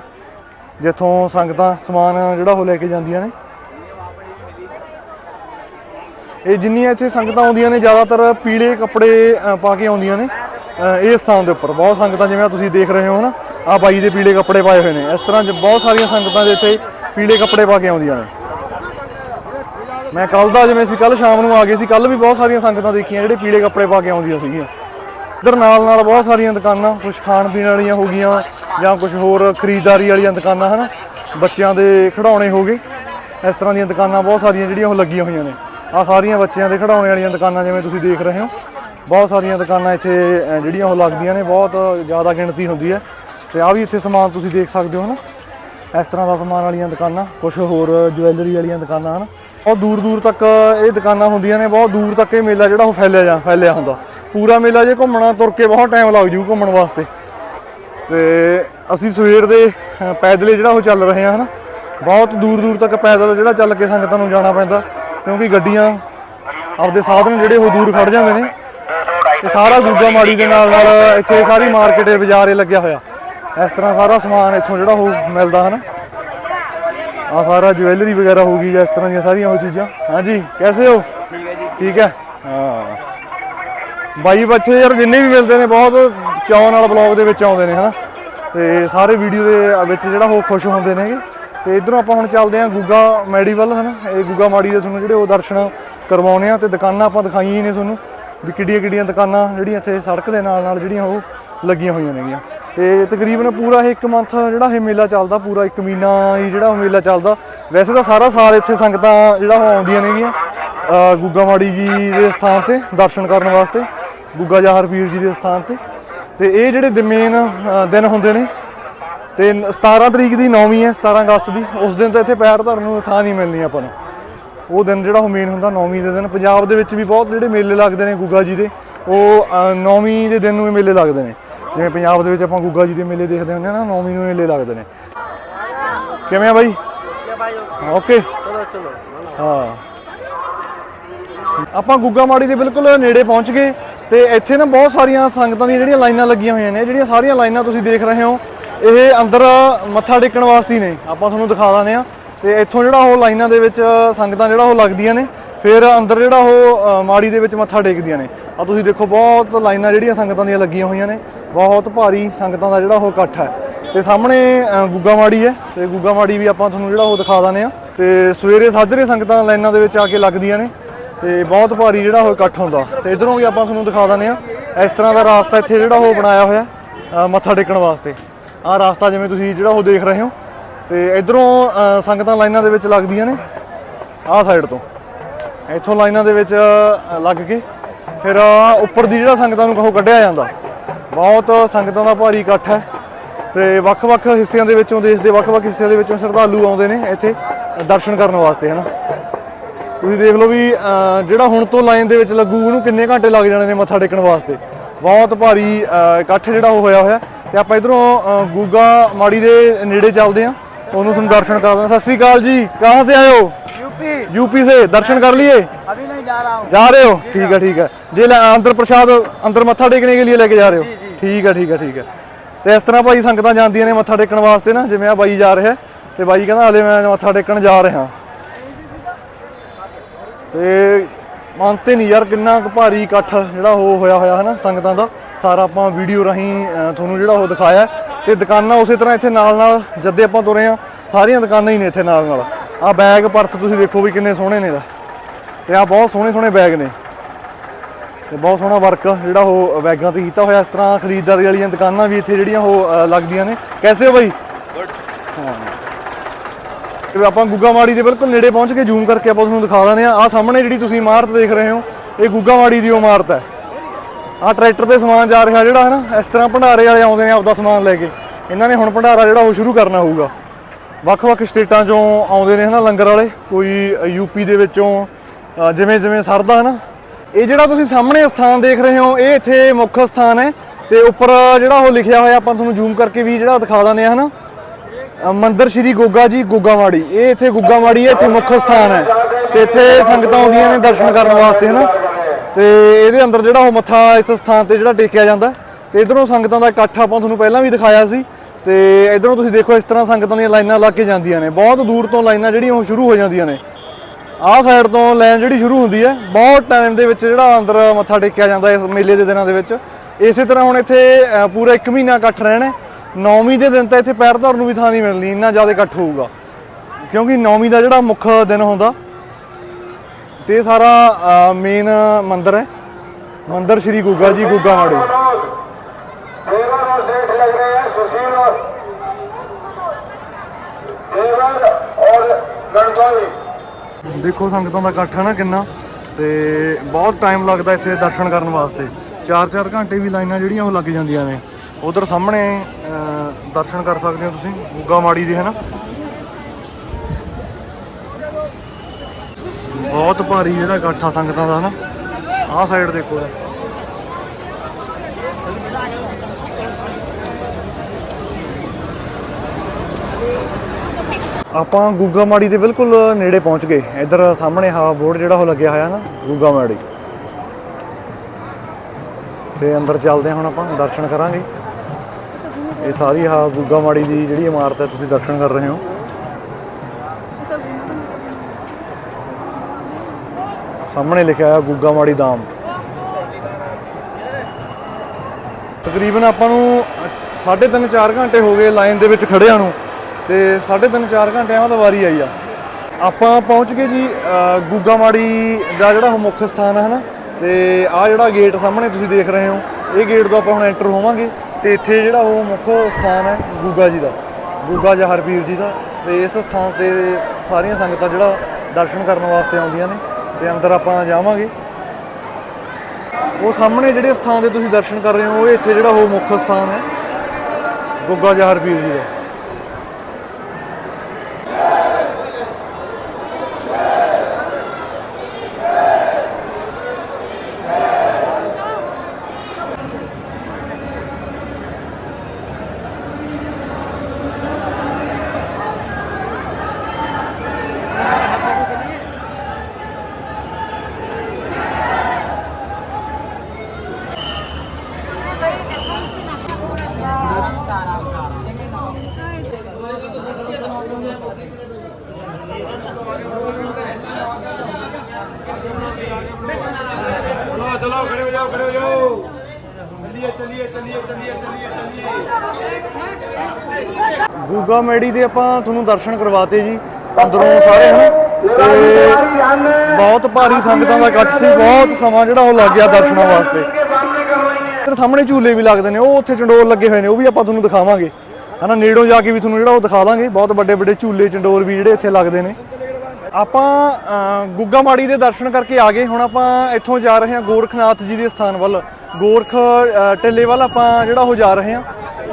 Speaker 1: ਜਿੱਥੋਂ ਸੰਗਤਾਂ ਸਮਾਨ ਜਿਹੜਾ ਉਹ ਲੈ ਕੇ ਜਾਂਦੀਆਂ ਨੇ। ਇਹ ਜਿੰਨੀਆਂ ਇੱਥੇ ਸੰਗਤਾਂ ਆਉਂਦੀਆਂ ਨੇ ਜ਼ਿਆਦਾਤਰ ਪੀਲੇ ਕੱਪੜੇ ਪਾ ਕੇ ਆਉਂਦੀਆਂ ਨੇ ਅ, ਇਸ ਸਥਾਨ ਦੇ ਉੱਪਰ। ਬਹੁਤ ਸੰਗਤਾਂ ਜਿਵੇਂ ਤੁਸੀਂ ਦੇਖ ਰਹੇ ਹੋ ਨਾ ਆ ਬਾਈ ਦੇ ਪੀਲੇ ਕੱਪੜੇ ਪਾਏ ਹੋਏ ਨੇ। ਇਸ ਤਰ੍ਹਾਂ ਬਹੁਤ ਸਾਰੀਆਂ ਸੰਗਤਾਂ ਦੇ ਇੱਥੇ ਪੀਲੇ ਕੱਪੜੇ ਪਾ ਕੇ ਆਉਂਦੀਆਂ ਨੇ। ਮੈਂ ਕੱਲ ਦਾ ਜਿਵੇਂ ਸੀ ਕੱਲ ਸ਼ਾਮ ਨੂੰ ਆ ਗਏ ਸੀ ਕੱਲ ਵੀ ਬਹੁਤ ਸਾਰੀਆਂ ਸੰਗਤਾਂ ਦੇਖੀਆਂ ਜਿਹੜੇ ਪੀਲੇ ਕੱਪੜੇ ਪਾ ਕੇ ਆਉਂਦੀਆਂ ਸੀਗੀਆਂ। ਇੱਧਰ ਨਾਲ ਨਾਲ ਬਹੁਤ ਸਾਰੀਆਂ ਦੁਕਾਨਾਂ ਕੁਝ ਖਾਣ ਪੀਣ ਵਾਲੀਆਂ ਹੋ ਗਈਆਂ ਜਾਂ ਕੁਝ ਹੋਰ ਖਰੀਦਦਾਰੀ ਵਾਲੀਆਂ ਦੁਕਾਨਾਂ, ਹਨ? ਬੱਚਿਆਂ ਦੇ ਖਿਡੌਣੇ ਹੋ ਗਏ। ਇਸ ਤਰ੍ਹਾਂ ਦੀਆਂ ਦੁਕਾਨਾਂ ਬਹੁਤ ਸਾਰੀਆਂ ਜਿਹੜੀਆਂ ਉਹ ਲੱਗੀਆਂ ਹੋਈਆਂ ਨੇ। ਆ ਸਾਰੀਆਂ ਬੱਚਿਆਂ ਦੇ ਖਿਡੌਣੇ ਵਾਲੀਆਂ ਦੁਕਾਨਾਂ ਜਿਵੇਂ ਤੁਸੀਂ ਦੇਖ ਰਹੇ ਹੋ। ਬਹੁਤ ਸਾਰੀਆਂ ਦੁਕਾਨਾਂ ਇੱਥੇ ਜਿਹੜੀਆਂ ਉਹ ਲੱਗਦੀਆਂ ਨੇ, ਬਹੁਤ ਜ਼ਿਆਦਾ ਗਿਣਤੀ ਹੁੰਦੀ ਹੈ। ਤੇ ਆ ਵੀ ਇੱਥੇ ਸਮਾਨ ਤੁਸੀਂ ਦੇਖ ਸਕਦੇ ਹੋ ਨਾ ਇਸ ਤਰ੍ਹਾਂ ਦਾ ਸਮਾਨ ਵਾਲੀਆਂ ਦੁਕਾਨਾਂ ਕੁਝ ਹੋਰ ਜੁਐਲਰੀ ਵਾਲੀਆਂ ਦੁਕਾਨਾਂ, ਹਨ? ਬਹੁਤ ਦੂਰ ਦੂਰ ਤੱਕ ਇਹ ਦੁਕਾਨਾਂ ਹੁੰਦੀਆਂ ਨੇ, ਬਹੁਤ ਦੂਰ ਤੱਕ ਇਹ ਮੇਲਾ ਜਿਹੜਾ ਉਹ ਫੈਲਿਆ ਜਾ, ਫੈਲਿਆ ਹੁੰਦਾ। ਪੂਰਾ ਮੇਲਾ ਜੇ ਘੁੰਮਣਾ ਤੁਰ ਕੇ ਬਹੁਤ ਟਾਈਮ ਲੱਗ ਜੂ ਘੁੰਮਣ ਵਾਸਤੇ। ਤੇ ਅਸੀਂ ਸਵੇਰ ਦੇ ਪੈਦਲੇ ਜਿਹੜਾ ਉਹ ਚੱਲ ਰਹੇ ਹਾਂ ਹਨਾ? ਬਹੁਤ ਦੂਰ ਦੂਰ ਤੱਕ ਪੈਦਲ ਜਿਹੜਾ ਚੱਲ ਕੇ ਸੰਗਤਾਂ ਨੂੰ ਜਾਣਾ ਪੈਂਦਾ ਕਿਉਂਕਿ ਗੱਡੀਆਂ ਆਪਦੇ ਸਾਧਨ ਜਿਹੜੇ ਉਹ ਦੂਰ ਖੜ ਜਾਂਦੇ ਨੇ। ਤੇ ਸਾਰਾ ਗੁੱਗਾ ਮਾੜੀ ਦੇ ਨਾਲ ਨਾਲ ਇੱਥੇ ਸਾਰੀ ਮਾਰਕੀਟ ਬਾਜ਼ਾਰ ਇਹ ਲੱਗਿਆ ਹੋਇਆ। ਇਸ ਤਰ੍ਹਾਂ ਸਾਰਾ ਸਮਾਨ ਇੱਥੋਂ ਜਿਹੜਾ ਉਹ ਮਿਲਦਾ ਹਨ? ਆ ਸਾਰਾ ਜਵੈਲਰੀ ਵਗੈਰਾ ਹੋ ਗਈ ਜਾਂ ਇਸ ਤਰ੍ਹਾਂ ਦੀਆਂ ਸਾਰੀਆਂ ਉਹ ਚੀਜ਼ਾਂ। ਹਾਂਜੀ ਕੈਸੇ ਹੋ? ਠੀਕ ਹੈ ਜੀ। ਠੀਕ ਹੈ। ਹਾਂ। ਬਾਈ ਬੱਚੇ ਯਾਰ ਜਿੰਨੇ ਵੀ ਮਿਲਦੇ ਨੇ, ਬਹੁਤ ਚਾਅ ਨਾਲ ਬਲੌਗ ਦੇ ਵਿੱਚ ਆਉਂਦੇ ਨੇ, ਹਨਾ? ਤੇ ਸਾਰੇ ਵੀਡੀਓ ਦੇ ਵਿੱਚ ਜਿਹੜਾ ਉਹ ਖੁਸ਼ ਹੁੰਦੇ ਨੇਗੇ। ਤੇ ਇਧਰੋਂ ਆਪਾਂ ਹੁਣ ਚੱਲਦੇ ਆਂ ਗੁੱਗਾ ਮੈਡੀਵਲ, ਹਨਾ? ਇਹ ਗੁੱਗਾ ਮਾੜੀ ਦੇ ਤੁਹਾਨੂੰ ਜਿਹੜੇ ਉਹ ਦਰਸ਼ਨ ਕਰਵਾਉਣੇ ਆ, ਤੇ ਦੁਕਾਨਾਂ ਆਪਾਂ ਦਿਖਾਈਆਂ ਹੀ ਨੇ ਤੁਹਾਨੂੰ, ਵੀ ਕਿੱਡੀਆਂ ਕਿੱਡੀਆਂ ਦੁਕਾਨਾਂ ਜਿਹੜੀਆਂ ਇੱਥੇ ਸੜਕ ਦੇ ਨਾਲ ਨਾਲ ਜਿਹੜੀਆਂ ਉਹ ਲੱਗੀਆਂ ਹੋਈਆਂ ਨੇਗੀਆਂ। ਤੇ ਤਕਰੀਬਨ ਪੂਰਾ ਇਹ ਇੱਕ ਮੰਥ ਜਿਹੜਾ ਇਹ ਮੇਲਾ ਚੱਲਦਾ, ਪੂਰਾ ਇੱਕ ਮਹੀਨਾ ਹੀ ਜਿਹੜਾ ਉਹ ਮੇਲਾ ਚੱਲਦਾ। ਵੈਸੇ ਤਾਂ ਸਾਰਾ ਸਾਲ ਇੱਥੇ ਸੰਗਤਾਂ ਜਿਹੜਾ ਉਹ ਆਉਂਦੀਆਂ ਨੇਗੀਆਂ ਗੁੱਗਾ ਮਾੜੀ ਜੀ ਦੇ ਸਥਾਨ ਤੇ ਦਰਸ਼ਨ ਕਰਨ ਵਾਸਤੇ। ਗੁੱਗਾ ਜਾਹਰ ਪੀਰ ਜੀ ਦੇ ਸਥਾਨ ਤੇ। ਤੇ ਇਹ ਜਿਹੜੇ ਮੇਨ ਦਿਨ ਹੁੰਦੇ ਨੇ ਤੇ ਨ- 17 ਤਰੀਕ ਦੀ 9ਵੀਂ ਹੈ 17 ਅਗਸਤ ਦੀ। ਉਸ ਦਿਨ ਤਾਂ ਇੱਥੇ ਪੈਰ ਧਰਨ ਨੂੰ ਥਾਂ ਨਹੀਂ ਮਿਲਣੀ ਆਪਾਂ ਨੂੰ। ਉਹ ਦਿਨ ਜਿਹੜਾ ਉਹ ਮੇਨ ਹੁੰਦਾ 9ਵੀਂ ਦੇ ਦਿਨ। ਪੰਜਾਬ ਦੇ ਵਿੱਚ ਵੀ ਬਹੁਤ ਜਿਹੜੇ ਮੇਲੇ ਲੱਗਦੇ ਨੇ ਗੁੱਗਾ ਜੀ ਦੇ ਉਹ 9ਵੀਂ ਦੇ ਦਿਨ ਨੂੰ ਮੇਲੇ ਲੱਗਦੇ ਨੇ। ਜਿਵੇਂ ਪੰਜਾਬ ਦੇ ਵਿੱਚ ਆਪਾਂ ਗੁੱਗਾ ਜੀ ਦੇ ਮੇਲੇ ਦੇਖਦੇ ਹੁੰਦੇ ਆ ਨਾ 9ਵੀਂ ਨੂੰ ਮੇਲੇ ਲੱਗਦੇ ਨੇ। ਕਿਵੇਂ ਆ ਬਾਈ? ਓਕੇ ਹਾਂ। ਆਪਾਂ ਗੁੱਗਾ ਮਾੜੀ ਦੇ ਬਿਲਕੁਲ ਨੇੜੇ ਪਹੁੰਚ ਗਏ ਤੇ ਇੱਥੇ ਨਾ ਬਹੁਤ ਸਾਰੀਆਂ ਸੰਗਤਾਂ ਦੀਆਂ ਜਿਹੜੀਆਂ ਲਾਈਨਾਂ ਲੱਗੀਆਂ ਹੋਈਆਂ ਨੇ, ਜਿਹੜੀਆਂ ਸਾਰੀਆਂ ਲਾਈਨਾਂ ਤੁਸੀਂ ਦੇਖ ਰਹੇ ਹੋ, ਇਹ ਅੰਦਰ ਮੱਥਾ ਟੇਕਣ ਵਾਸਤੇ ਨੇ। ਆਪਾਂ ਤੁਹਾਨੂੰ ਦਿਖਾ ਦਾਂਦੇ ਆ ਤੇ ਇੱਥੋਂ ਜਿਹੜਾ ਉਹ ਲਾਈਨਾਂ ਦੇ ਵਿੱਚ ਸੰਗਤਾਂ ਜਿਹੜਾ ਉਹ ਲੱਗਦੀਆਂ ਨੇ, ਫਿਰ ਅੰਦਰ ਜਿਹੜਾ ਉਹ ਮਾੜੀ ਦੇ ਵਿੱਚ ਮੱਥਾ ਟੇਕਦੀਆਂ ਨੇ। ਆ ਤੁਸੀਂ ਦੇਖੋ ਬਹੁਤ ਲਾਈਨਾਂ ਜਿਹੜੀਆਂ ਸੰਗਤਾਂ ਦੀਆਂ ਲੱਗੀਆਂ ਹੋਈਆਂ ਨੇ, ਬਹੁਤ ਭਾਰੀ ਸੰਗਤਾਂ ਦਾ ਜਿਹੜਾ ਉਹ ਇਕੱਠ ਹੈ। ਤੇ ਸਾਹਮਣੇ ਗੁੱਗਾ ਮਾੜੀ ਹੈ ਤੇ ਗੁੱਗਾ ਮਾੜੀ ਵੀ ਆਪਾਂ ਤੁਹਾਨੂੰ ਜਿਹੜਾ ਉਹ ਦਿਖਾ ਦਾਂਦੇ ਆ ਤੇ ਸਵੇਰੇ ਸਾਜਰੇ ਸੰਗਤਾਂ ਲਾਈਨਾਂ ਦੇ ਵਿੱਚ ਆ ਕੇ ਲੱਗਦੀਆਂ ਨੇ। ਤੇ ਬਹੁਤ ਭਾਰੀ ਜਿਹੜਾ ਉਹ ਇਕੱਠ ਹੁੰਦਾ। ਤੇ ਇਧਰੋਂ ਵੀ ਆਪਾਂ ਤੁਹਾਨੂੰ ਦਿਖਾ ਦਿੰਦੇ ਆ ਇਸ ਤਰ੍ਹਾਂ ਦਾ ਰਾਸਤਾ ਇੱਥੇ ਜਿਹੜਾ ਉਹ ਬਣਾਇਆ ਹੋਇਆ ਮੱਥਾ ਟੇਕਣ ਵਾਸਤੇ। ਆਹ ਰਾਸਤਾ ਜਿਵੇਂ ਤੁਸੀਂ ਜਿਹੜਾ ਉਹ ਦੇਖ ਰਹੇ ਹੋ। ਤੇ ਇਧਰੋਂ ਸੰਗਤਾਂ ਲਾਈਨਾਂ ਦੇ ਵਿੱਚ ਲੱਗਦੀਆਂ ਨੇ, ਆਹ ਸਾਈਡ ਤੋਂ। ਇੱਥੋਂ ਲਾਈਨਾਂ ਦੇ ਵਿੱਚ ਲੱਗ ਕੇ, ਫਿਰ ਉੱਪਰ ਦੀ ਜਿਹੜਾ ਸੰਗਤਾਂ ਨੂੰ ਕਹੋ ਕੱਢਿਆ ਜਾਂਦਾ। ਬਹੁਤ ਸੰਗਤਾਂ ਦਾ ਭਾਰੀ ਇਕੱਠ ਹੈ। ਤੇ ਵੱਖ-ਵੱਖ ਹਿੱਸਿਆਂ ਦੇ ਵਿੱਚੋਂ, ਦੇਸ਼ ਦੇ ਵੱਖ-ਵੱਖ ਹਿੱਸਿਆਂ ਦੇ ਵਿੱਚੋਂ ਸ਼ਰਧਾਲੂ ਆਉਂਦੇ ਨੇ ਇੱਥੇ ਦਰਸ਼ਨ ਕਰਨ ਵਾਸਤੇ, ਹਨਾ? ਤੁਸੀਂ ਦੇਖ ਲਓ ਵੀ ਜਿਹੜਾ ਹੁਣ ਤੋਂ ਲਾਈਨ ਦੇ ਵਿੱਚ ਲੱਗੂ ਉਹਨੂੰ ਕਿੰਨੇ ਘੰਟੇ ਲੱਗ ਜਾਣੇ ਨੇ ਮੱਥਾ ਟੇਕਣ ਵਾਸਤੇ? ਬਹੁਤ ਭਾਰੀ ਇਕੱਠ ਜਿਹੜਾ ਉਹ ਹੋਇਆ ਹੋਇਆ। ਤੇ ਆਪਾਂ ਇਧਰੋਂ ਗੂਗਾ ਮਾੜੀ ਦੇ ਨੇੜੇ ਚੱਲਦੇ ਆ ਉਹਨੂੰ ਤੁਹਾਨੂੰ ਦਰਸ਼ਨ ਕਰਾ ਦਿੰਦਾ ਸਤਿ ਸ੍ਰੀ ਅਕਾਲ ਜੀ। ਕਹਾਂ ਸੇ ਆਇਓ ਹੋ?
Speaker 2: यूपी
Speaker 1: ਸੇ। ਦਰਸ਼ਨ ਕਰ ਲਈਏ? लिए
Speaker 2: अभी नहीं जा रहा हूँ
Speaker 1: जा रहे हो ठीक है ठीक है जे अंदर प्रसाद अंदर मत्था टेकने के लिए लेके जा रहे हो ठीक है ठीक है ठीक है ਤੇ ਇਸ ਤਰ੍ਹਾਂ ਭਾਈ ਸੰਗਤਾਂ ਜਾਂਦੀਆਂ ਨੇ ਮੱਥਾ ਟੇਕਣ ਵਾਸਤੇ ਨਾ ਜਿਵੇਂ ਆ ਬਾਈ ਜਾ ਰਿਹਾ ਤੇ ਬਾਈ ਕਹਿੰਦਾ ਹਲੇ ਮੈਂ ਮੱਥਾ ਟੇਕਣ ਜਾ ਰਿਹਾ ਤੇ ਮੰਨਤੇ ਨਹੀਂ ਯਾਰ ਕਿੰਨਾ ਕੁ ਭਾਰੀ ਇਕੱਠ ਜਿਹੜਾ ਉਹ ਹੋਇਆ ਹੋਇਆ ਹਨਾ ਸੰਗਤਾਂ ਦਾ। ਸਾਰਾ ਆਪਾਂ ਵੀਡੀਓ ਰਾਹੀਂ ਤੁਹਾਨੂੰ ਜਿਹੜਾ ਉਹ ਦਿਖਾਇਆ ਤੇ ਦੁਕਾਨਾਂ ਉਸੇ ਤਰ੍ਹਾਂ ਇੱਥੇ ਨਾਲ ਨਾਲ ਜੱਦੇ ਆਪਾਂ ਤੁਰੇ ਆ ਸਾਰੀਆਂ ਦੁਕਾਨਾਂ ਹੀ ਨੇ ਇੱਥੇ ਨਾਲ ਨਾਲ। ਆ ਬੈਗ ਪਰਸ ਤੁਸੀਂ ਦੇਖੋ ਵੀ ਕਿੰਨੇ ਸੋਹਣੇ ਨੇ ਦਾ ਤੇ ਆ ਬਹੁਤ ਸੋਹਣੇ ਸੋਹਣੇ ਬੈਗ ਨੇ। ਤੇ ਬਹੁਤ ਸੋਹਣਾ ਵਰਕ ਜਿਹੜਾ ਉਹ ਬੈਗਾਂ ਤੇ ਕੀਤਾ ਹੋਇਆ। ਇਸ ਤਰ੍ਹਾਂ ਖਰੀਦਦਾਰੀ ਵਾਲੀਆਂ ਦੁਕਾਨਾਂ ਵੀ ਇੱਥੇ ਜਿਹੜੀਆਂ ਉਹ ਲੱਗਦੀਆਂ ਨੇ। ਕੈਸੇ ਹੋ ਬਾਈ? ਹਾਂ। ਤੇ ਆਪਾਂ ਗੁੱਗਾ ਮਾੜੀ ਦੇ ਬਿਲਕੁਲ ਨੇੜੇ ਪਹੁੰਚ ਕੇ ਜ਼ੂਮ ਕਰਕੇ ਆਪਾਂ ਤੁਹਾਨੂੰ ਦਿਖਾ ਦਿੰਦੇ ਆ ਆ ਸਾਹਮਣੇ ਜਿਹੜੀ ਤੁਸੀਂ ਇਮਾਰਤ ਦੇਖ ਰਹੇ ਹੋ ਇਹ ਗੁੱਗਾ ਮਾੜੀ ਦੀ ਉਹ ਇਮਾਰਤ ਹੈ। ਆ ਟਰੈਕਟਰ ਤੇ ਸਮਾਨ ਜਾ ਰਿਹਾ ਜਿਹੜਾ ਹੈ ਨਾ ਇਸ ਤਰ੍ਹਾਂ ਭੰਡਾਰੇ ਵਾਲੇ ਆਉਂਦੇ ਨੇ ਆਪਦਾ ਸਮਾਨ ਲੈ ਕੇ। ਇਹਨਾਂ ਨੇ ਹੁਣ ਭੰਡਾਰਾ ਜਿਹੜਾ ਉਹ ਸ਼ੁਰੂ ਕਰਨਾ ਹੋਊਗਾ। ਵੱਖ-ਵੱਖ ਸਟੇਟਾਂ ਚੋਂ ਆਉਂਦੇ ਨੇ ਹਨਾ ਲੰਗਰ ਵਾਲੇ। ਕੋਈ ਯੂਪੀ ਦੇ ਵਿੱਚੋਂ ਜਿਵੇਂ ਜਿਵੇਂ ਸਰਦਾ ਹਨਾ? ਇਹ ਜਿਹੜਾ ਤੁਸੀਂ ਸਾਹਮਣੇ ਸਥਾਨ ਦੇਖ ਰਹੇ ਹੋ ਇਹ ਇੱਥੇ ਮੁੱਖ ਸਥਾਨ ਹੈ। ਤੇ ਉੱਪਰ ਜਿਹੜਾ ਉਹ ਲਿਖਿਆ ਹੋਇਆ ਆਪਾਂ ਤੁਹਾਨੂੰ ਜ਼ੂਮ ਕਰਕੇ ਵੀ ਜਿਹੜਾ ਦਿਖਾ ਦਿੰਦੇ ਆ ਹਨਾ? ਅ, ਮੰਦਰ ਸ਼੍ਰੀ ਗੋਗਾ ਜੀ ਗੋਗਾਮਾੜੀ ਇਹ ਇੱਥੇ ਗੋਗਾਮਾੜੀ ਹੈ, ਇੱਥੇ ਮੁੱਖ ਸਥਾਨ ਹੈ। ਤੇ ਇੱਥੇ ਸੰਗਤਾਂ ਆਉਂਦੀਆਂ ਨੇ ਦਰਸ਼ਨ ਕਰਨ ਵਾਸਤੇ, ਹਨਾ? ਤੇ ਇਹਦੇ ਅੰਦਰ ਜਿਹੜਾ ਉਹ ਮੱਥਾ ਇਸ ਸਥਾਨ ਤੇ ਜਿਹੜਾ ਟੇਕਿਆ ਜਾਂਦਾ, ਤੇ ਇਧਰੋਂ ਸੰਗਤਾਂ ਦਾ ਇਕੱਠ ਆਪਾਂ ਤੁਹਾਨੂੰ ਪਹਿਲਾਂ ਵੀ ਦਿਖਾਇਆ ਸੀ। ਤੇ ਇਧਰੋਂ ਤੁਸੀਂ ਦੇਖੋ, ਇਸ ਤਰ੍ਹਾਂ ਸੰਗਤਾਂ ਦੀਆਂ ਲਾਈਨਾਂ ਲੱਗ ਕੇ ਜਾਂਦੀਆਂ ਨੇ। ਬਹੁਤ ਦੂਰ ਤੋਂ ਲਾਈਨਾਂ ਜਿਹੜੀਆਂ ਉਹ ਸ਼ੁਰੂ ਹੋ ਜਾਂਦੀਆਂ ਨੇ। ਆਹ ਸਾਈਡ ਤੋਂ ਲਾਈਨ ਜਿਹੜੀ ਸ਼ੁਰੂ ਹੁੰਦੀ ਹੈ, ਬਹੁਤ ਟਾਈਮ ਦੇ ਵਿੱਚ ਜਿਹੜਾ ਅੰਦਰ ਮੱਥਾ ਟੇਕਿਆ ਜਾਂਦਾ ਇਸ ਮੇਲੇ ਦੇ ਦਿਨਾਂ ਦੇ ਵਿੱਚ। ਇਸੇ ਤਰ੍ਹਾਂ ਹੁਣ ਇੱਥੇ ਪੂਰਾ 1 ਮਹੀਨਾ ਇਕੱਠ ਰਹਿਣਾ ਨੌਵੀਂ ਦੇ ਦਿਨ ਤਾਂ ਇੱਥੇ ਪੈਰ ਧਰਨ ਨੂੰ ਵੀ ਥਾਂ ਨਹੀਂ ਮਿਲਣੀ, ਇੰਨਾ ਜ਼ਿਆਦਾ ਇਕੱਠ ਹੋਊਗਾ। ਕਿਉਂਕਿ ਨੌਵੀਂ ਦਾ ਜਿਹੜਾ ਮੁੱਖ ਦਿਨ ਹੁੰਦਾ, ਤੇ ਸਾਰਾ ਮੇਨ ਮੰਦਰ ਹੈ। ਮੰਦਰ ਸ਼੍ਰੀ ਗੁੱਗਾ ਜੀ, ਗੁੱਗਾ ਮਾੜੀ। ਦੇਖੋ ਸੰਗਤਾਂ ਦਾ ਇਕੱਠ ਹੈ ਨਾ ਕਿੰਨਾ, ਤੇ ਬਹੁਤ ਟਾਈਮ ਲੱਗਦਾ ਇੱਥੇ ਦਰਸ਼ਨ ਕਰਨ ਵਾਸਤੇ। 4-4 ਘੰਟੇ ਵੀ ਲਾਈਨਾਂ ਜਿਹੜੀਆਂ ਉਹ ਲੱਗ ਜਾਂਦੀਆਂ ਨੇ। ਉਧਰ ਸਾਹਮਣੇ ਦਰਸ਼ਨ ਕਰ ਸਕਦੇ ਹੋ ਤੁਸੀਂ, ਗੁੱਗਾ ਮਾੜੀ ਦੇ, ਹਨਾ? ਬਹੁਤ ਭਾਰੀ ਜਿਹੜਾ ਇਕੱਠਾ ਸੰਗਤਾਂ ਦਾ, ਹਨਾ? ਆਹ ਸਾਈਡ ਦੇਖੋ ਜਰਾ। ਆਪਾਂ ਗੁੱਗਾ ਮਾੜੀ ਦੇ ਬਿਲਕੁਲ ਨੇੜੇ ਪਹੁੰਚ ਗਏ। ਇੱਧਰ ਸਾਹਮਣੇ ਹਾ ਬੋਰਡ ਜਿਹੜਾ ਉਹ ਲੱਗਿਆ ਹੋਇਆ ਨਾ, ਗੁੱਗਾ ਮਾੜੀ। ਤੇ ਅੰਦਰ ਚੱਲਦੇ ਹਾਂ ਹੁਣ ਆਪਾਂ, ਦਰਸ਼ਨ ਕਰਾਂਗੇ। ਇਹ ਸਾਰੀ ਹਾ ਗੁੱਗਾ ਮਾੜੀ ਦੀ ਜਿਹੜੀ ਇਮਾਰਤ ਹੈ, ਤੁਸੀਂ ਦਰਸ਼ਨ ਕਰ ਰਹੇ ਹੋ। ਸਾਹਮਣੇ ਲਿਖਿਆ ਹੋਇਆ ਗੁੱਗਾ ਮਾੜੀ ਦਾਮ ਤਕਰੀਬਨ ਆਪਾਂ ਨੂੰ 3.5 4 ਘੰਟੇ ਹੋ ਗਏ ਲਾਈਨ ਦੇ ਵਿੱਚ ਖੜਿਆਂ ਨੂੰ, ਤੇ 3.5 4 ਘੰਟਿਆਂ ਬਾਅਦ ਵਾਰੀ ਆਈ ਆ। ਆਪਾਂ ਪਹੁੰਚ ਗਏ ਜੀ ਗੁੱਗਾ ਮਾੜੀ ਦਾ ਜਿਹੜਾ ਮੁੱਖ ਸਥਾਨ ਹੈ ਹਨਾ ਤੇ ਆ ਜਿਹੜਾ ਗੇਟ ਸਾਹਮਣੇ ਤੁਸੀਂ ਦੇਖ ਰਹੇ ਹੋ, ਇਹ ਗੇਟ ਤੋਂ ਆਪਾਂ ਹੁਣ ਐਂਟਰ ਹੋਵਾਂਗੇ। ਤੇ ਇੱਥੇ ਜਿਹੜਾ ਉਹ ਮੁੱਖ ਸਥਾਨ ਹੈ ਗੁੱਗਾ ਜੀ ਦਾ, ਗੁੱਗਾ ਜਹਰ ਪੀਰ ਜੀ ਦਾ। ਤੇ ਇਸ ਸਥਾਨ ਤੇ ਸਾਰੀਆਂ ਸੰਗਤਾਂ ਜਿਹੜਾ ਦਰਸ਼ਨ ਕਰਨ ਵਾਸਤੇ ਆਉਂਦੀਆਂ ਨੇ ਤੇ ਅੰਦਰ ਆਪਾਂ ਜਾਵਾਂਗੇ। ਉਹ ਸਾਹਮਣੇ ਜਿਹੜੇ ਸਥਾਨ ਦੇ ਤੁਸੀਂ ਦਰਸ਼ਨ ਕਰ ਰਹੇ ਹੋ, ਉਹ ਇੱਥੇ ਜਿਹੜਾ ਉਹ ਮੁੱਖ ਸਥਾਨ ਹੈ ਗੁੱਗਾ ਜਹਰ ਪੀਰ ਜੀ ਦਾ। ਗੁੱਗਾ ਮੈੜੀ ਦੇ ਆਪਾਂ ਤੁਹਾਨੂੰ ਦਰਸ਼ਨ ਕਰਵਾਤੇ ਜੀ ਅੰਦਰੋਂ ਸਾਰੇ ਹਨ। ਤੇ ਬਹੁਤ ਭਾਰੀ ਸੰਗਤਾਂ ਦਾ ਇਕੱਠ ਸੀ ਬਹੁਤ ਸਮਾਂ ਜਿਹੜਾ ਉਹ ਲੱਗ ਗਿਆ ਦਰਸ਼ਨਾਂ ਵਾਸਤੇ। ਤੇ ਸਾਹਮਣੇ ਝੂਲੇ ਵੀ ਲੱਗਦੇ ਨੇ ਉਹ ਉੱਥੇ ਚੰਡੋਲ ਲੱਗੇ ਹੋਏ ਨੇ ਉਹ ਵੀ ਆਪਾਂ ਤੁਹਾਨੂੰ ਦਿਖਾਵਾਂਗੇ। ਹਨਾ ਨੇੜੋਂ ਜਾ ਕੇ ਵੀ ਤੁਹਾਨੂੰ ਜਿਹੜਾ ਉਹ ਦਿਖਾ ਦਾਂਗੇ ਬਹੁਤ ਵੱਡੇ ਵੱਡੇ ਝੂਲੇ ਚੰਡੋਲ ਵੀ ਜਿਹੜੇ ਇੱਥੇ ਲੱਗਦੇ ਨੇ। ਆਪਾਂ ਅਹ, ਗੁੱਗਾ ਮਾੜੀ ਦੇ ਦਰਸ਼ਨ ਕਰਕੇ ਆ ਗਏ ਹੁਣ ਆਪਾਂ ਇੱਥੋਂ ਜਾ ਰਹੇ ਹਾਂ ਗੋਰਖਨਾਥ ਜੀ ਦੇ ਸਥਾਨ ਵੱਲ। ਗੋਰਖ ਅਹ, ਵੱਲ ਆਪਾਂ ਜਿਹੜਾ ਉਹ ਜਾ ਰਹੇ ਹਾਂ।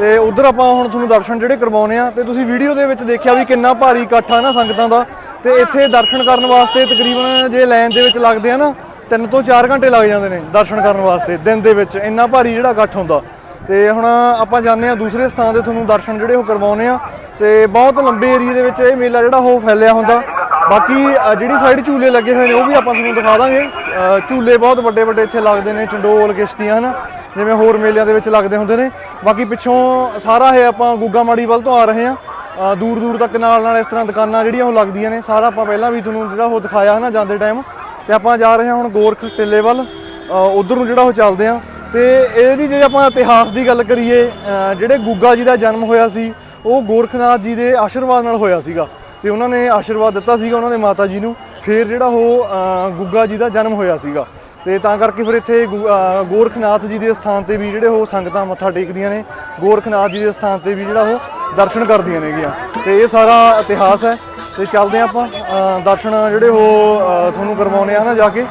Speaker 1: ਤੇ ਉਧਰ ਆਪਾਂ ਹੁਣ ਤੁਹਾਨੂੰ ਦਰਸ਼ਨ ਜਿਹੜੇ ਕਰਵਾਉਨੇ ਆ। ਤੇ ਤੁਸੀਂ ਵੀਡੀਓ ਦੇ ਵਿੱਚ ਦੇਖਿਆ ਵੀ ਕਿੰਨਾ ਭਾਰੀ ਇਕੱਠ ਆ ਨਾ ਸੰਗਤਾਂ ਦਾ। ਤੇ ਇੱਥੇ ਦਰਸ਼ਨ ਕਰਨ ਵਾਸਤੇ ਤਕਰੀਬਨ ਜੇ ਲਾਈਨ ਦੇ ਵਿੱਚ ਲੱਗਦੇ ਆ ਨਾ 3 ਤੋਂ 4 ਘੰਟੇ ਲੱਗ ਜਾਂਦੇ ਨੇ ਦਰਸ਼ਨ ਕਰਨ ਵਾਸਤੇ ਦਿਨ ਦੇ ਵਿੱਚ ਇੰਨਾ ਭਾਰੀ ਜਿਹੜਾ ਇਕੱਠ ਹੁੰਦਾ। ਤੇ ਹੁਣ ਆਪਾਂ ਜਾਂਦੇ ਆ ਦੂਸਰੇ ਸਥਾਨ ਤੇ ਤੁਹਾਨੂੰ ਦਰਸ਼ਨ ਜਿਹੜੇ ਉਹ ਕਰਵਾਉਨੇ ਆ। ਤੇ ਬਹੁਤ ਲੰਬੇ ਏਰੀਆ ਦੇ ਵਿੱਚ ਇਹ ਮੇਲਾ ਜਿਹੜਾ ਉਹ ਫੈਲਿਆ ਹੁੰਦਾ। ਬਾਕੀ ਅ, ਜਿਹੜੀ ਸਾਈਡ ਝੂਲੇ ਲੱਗੇ ਹੋਏ ਨੇ ਉਹ ਵੀ ਆਪਾਂ ਤੁਹਾਨੂੰ ਦਿਖਾ ਦਾਂਗੇ। ਅ, ਝੂਲੇ ਬਹੁਤ ਵੱਡੇ ਵੱਡੇ ਇੱਥੇ ਲੱਗਦੇ ਨੇ ਚੰਡੋਲ ਕਿਸ਼ਤੀਆਂ ਹਨ? ਜਿਵੇਂ ਹੋਰ ਮੇਲਿਆਂ ਦੇ ਵਿੱਚ ਲੱਗਦੇ ਹੁੰਦੇ ਨੇ। ਬਾਕੀ ਪਿੱਛੋਂ ਸਾਰਾ ਇਹ ਆਪਾਂ ਗੁੱਗਾ ਮਾੜੀ ਵੱਲ ਤੋਂ ਆ ਰਹੇ ਹਾਂ। ਦੂਰ ਦੂਰ ਤੱਕ ਨਾਲ ਨਾਲ ਇਸ ਤਰ੍ਹਾਂ ਦੁਕਾਨਾਂ ਜਿਹੜੀਆਂ ਉਹ ਲੱਗਦੀਆਂ ਨੇ। ਸਾਰਾ ਆਪਾਂ ਪਹਿਲਾਂ ਵੀ ਤੁਹਾਨੂੰ ਜਿਹੜਾ ਉਹ ਦਿਖਾਇਆ ਹਨਾ ਜਾਂਦੇ ਟਾਈਮ ਤੇ ਆਪਾਂ ਜਾ ਰਹੇ ਹਾਂ ਹੁਣ ਗੋਰਖ ਟਿੱਲੇ ਵੱਲ। ਉਧਰ ਨੂੰ ਜਿਹੜਾ ਉਹ ਚੱਲਦੇ ਹਾਂ। ਤੇ ਇਹਦੀ ਜੇ ਆਪਾਂ ਇਤਿਹਾਸ ਦੀ ਗੱਲ ਕਰੀਏ ਅ, ਜਿਹੜੇ ਗੁੱਗਾ ਜੀ ਦਾ ਜਨਮ ਹੋਇਆ ਸੀ ਉਹ ਗੋਰਖਨਾਥ ਜੀ ਦੇ ਆਸ਼ੀਰਵਾਦ ਨਾਲ ਹੋਇਆ ਸੀਗਾ। ਤੇ ਉਹਨਾਂ ਨੇ ਆਸ਼ੀਰਵਾਦ ਦਿੱਤਾ ਸੀਗਾ ਉਹਨਾਂ ਦੇ ਮਾਤਾ ਜੀ ਨੂੰ। ਫਿਰ ਜਿਹੜਾ ਉਹ ਗੁੱਗਾ ਜੀ ਦਾ ਜਨਮ ਹੋਇਆ ਸੀਗਾ। ਤੇ ਤਾਂ ਕਰਕੇ ਫਿਰ ਇੱਥੇ ਗੁ- ਗੋਰਖਨਾਥ ਜੀ ਦੇ ਸਥਾਨ ਤੇ ਵੀ ਜਿਹੜੇ ਉਹ ਸੰਗਤਾਂ ਮੱਥਾ ਟੇਕਦੀਆਂ ਨੇ, ਗੋਰਖਨਾਥ ਜੀ ਦੇ ਸਥਾਨ ਤੇ ਵੀ ਜਿਹੜਾ ਉਹ ਦਰਸ਼ਨ ਕਰਦੀਆਂ ਨੇਗੀਆਂ। ਤੇ ਇਹ ਸਾਰਾ ਇਤਿਹਾਸ ਹੈ। ਤੇ ਚੱਲਦੇ ਹਾਂ ਆਪਾਂ ਦਰਸ਼ਨ ਜਿਹੜੇ ਉਹ ਤੁਹਾਨੂੰ ਕਰਵਾਉਣੇ ਆ ਨਾ ਜਾ ਕੇ।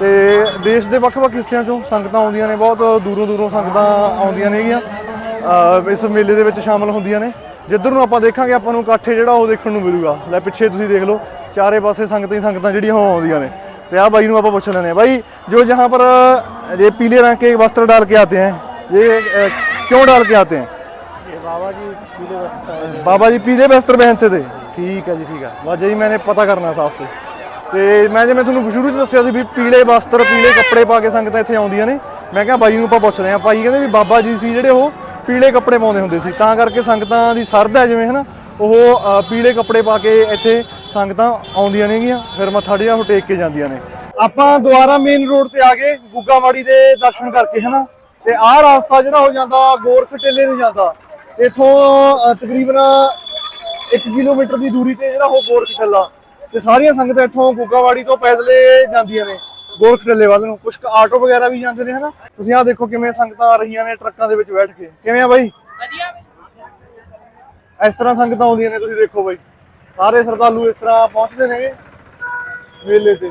Speaker 1: ਤੇ ਦੇਸ਼ ਦੇ ਵੱਖ-ਵੱਖ ਹਿੱਸਿਆਂ ਚੋਂ ਸੰਗਤਾਂ ਆਉਂਦੀਆਂ ਨੇ, ਬਹੁਤ ਦੂਰੋਂ ਦੂਰੋਂ ਸੰਗਤਾਂ ਆਉਂਦੀਆਂ ਨੇਗੀਆਂ। ਇਸ ਮੇਲੇ ਦੇ ਵਿੱਚ ਸ਼ਾਮਲ ਹੁੰਦੀਆਂ ਨੇ। ਜਿੱਧਰ ਨੂੰ ਆਪਾਂ ਦੇਖਾਂਗੇ ਆਪਾਂ ਨੂੰ ਇਕੱਠੇ ਜਿਹੜਾ ਉਹ ਦੇਖਣ ਨੂੰ ਮਿਲੂਗਾ ਲੈ ਪਿੱਛੇ ਤੁਸੀਂ ਦੇਖ ਲਓ ਚਾਰੇ ਪਾਸੇ ਸੰਗਤਾਂ ਹੀ ਸੰਗਤਾਂ ਜਿਹੜੀਆਂ ਉਹ ਆਉਂਦੀਆਂ ਨੇ ਤੇ ਆ भाई ਨੂੰ ਆਪਾਂ ਪੁੱਛ ਲੈਂਦੇ हैं भाई जो जहाँ पर अ, ये पीले रंग के वस्त्र डाल के आते हैं ये अ, क्यों डाल के आते हैं
Speaker 2: बाबा जी पीले वस्त्र
Speaker 1: बाबा जी पीले वस्त्र पहनते थे ਠੀਕ ਹੈ ਜੀ ਠੀਕ ਹੈ ਬਸ ਜੀ ਮੈਨੇ ਪਤਾ ਕਰਨਾ ਸਾਫ ਸੇ ਤੇ ਮੈਂ ਜਿਵੇਂ ਤੁਹਾਨੂੰ ਸ਼ੁਰੂ ਚ ਦੱਸਿਆ ਸੀ ਵੀ ਪੀਲੇ ਵਸਤਰ ਪੀਲੇ ਕੱਪੜੇ ਪਾ ਕੇ ਸੰਗਤਾਂ ਇੱਥੇ ਆਉਂਦੀਆਂ ਨੇ ਮੈਂ ਕਿਹਾ ਬਾਈ ਨੂੰ ਆਪਾਂ ਪੁੱਛਦੇ ਆਂ ਭਾਈ ਕਹਿੰਦੇ ਵੀ ਬਾਬਾ ਜੀ ਸੀ ਜਿਹੜੇ ਉਹ ਪੀਲੇ ਕੱਪੜੇ ਪਾਉਂਦੇ ਹੁੰਦੇ ਸੀ। ਤਾਂ ਕਰਕੇ ਸੰਗਤਾਂ ਦੀ ਸਰਦ ਹੈ ਜਿਵੇਂ, ਹਨਾ? ਉਹ ਪੀਲੇ ਕੱਪੜੇ ਪਾ ਕੇ ਇੱਥੇ ਸੰਗਤਾਂ ਆਉਂਦੀਆਂ ਨੇਗੀਆਂ, ਫਿਰ ਮੱਥਾ ਜਿਹੜਾ ਉਹ ਟੇਕ ਕੇ ਜਾਂਦੀਆਂ ਨੇ। ਆਪਾਂ ਦੁਬਾਰਾ ਮੇਨ ਰੋਡ ਤੇ ਆ ਗਏ ਗੁੱਗਾਮਾੜੀ ਦੇ ਦਰਸ਼ਨ ਕਰਕੇ, ਹਨਾ? ਤੇ ਆਹ ਰਾਸਤਾ ਜਿਹੜਾ ਹੋ ਜਾਂਦਾ, ਗੋਰਖ ਟੇਲੇ ਨੂੰ ਜਾਂਦਾ। ਇੱਥੋਂ ਤਕਰੀਬਨ 1 ਕਿਲੋਮੀਟਰ ਦੀ ਦੂਰੀ ਤੇ ਜਿਹੜਾ ਉਹ ਗੋਰਖ ਟੱਲਾ। ਤੇ ਸਾਰੀਆਂ ਸੰਗਤਾਂ ਇੱਥੋਂ ਗੁੱਗਾਵਾੜੀ ਤੋਂ ਪੈਦਲੇ ਜਾਂਦੀਆਂ ਨੇ। ਗੋਰਖ ਟੱਲੇ ਵੱਲ ਨੂੰ। ਕੁਝ ਆਟੋ ਵਗੈਰਾ ਵੀ ਜਾਂਦੇ ਨੇ ਹਨਾ। ਤੁਸੀਂ ਆਹ ਦੇਖੋ ਕਿਵੇਂ ਸੰਗਤਾਂ ਆ ਰਹੀਆਂ ਨੇ ਟਰੱਕਾਂ ਦੇ ਵਿੱਚ ਬੈਠ ਕੇ। ਕਿਵੇਂ ਆ ਬਾਈ? ਇਸ ਤਰ੍ਹਾਂ ਸੰਗਤਾਂ ਆਉਂਦੀਆਂ ਨੇ ਤੁਸੀਂ ਦੇਖੋ ਬਾਈ। ਸਾਰੇ ਸਰਦਾਲੂ ਇਸ ਤਰ੍ਹਾਂ ਪਹੁੰਚਦੇ ਨੇਗੇ ਮੇਲੇ ਤੇ।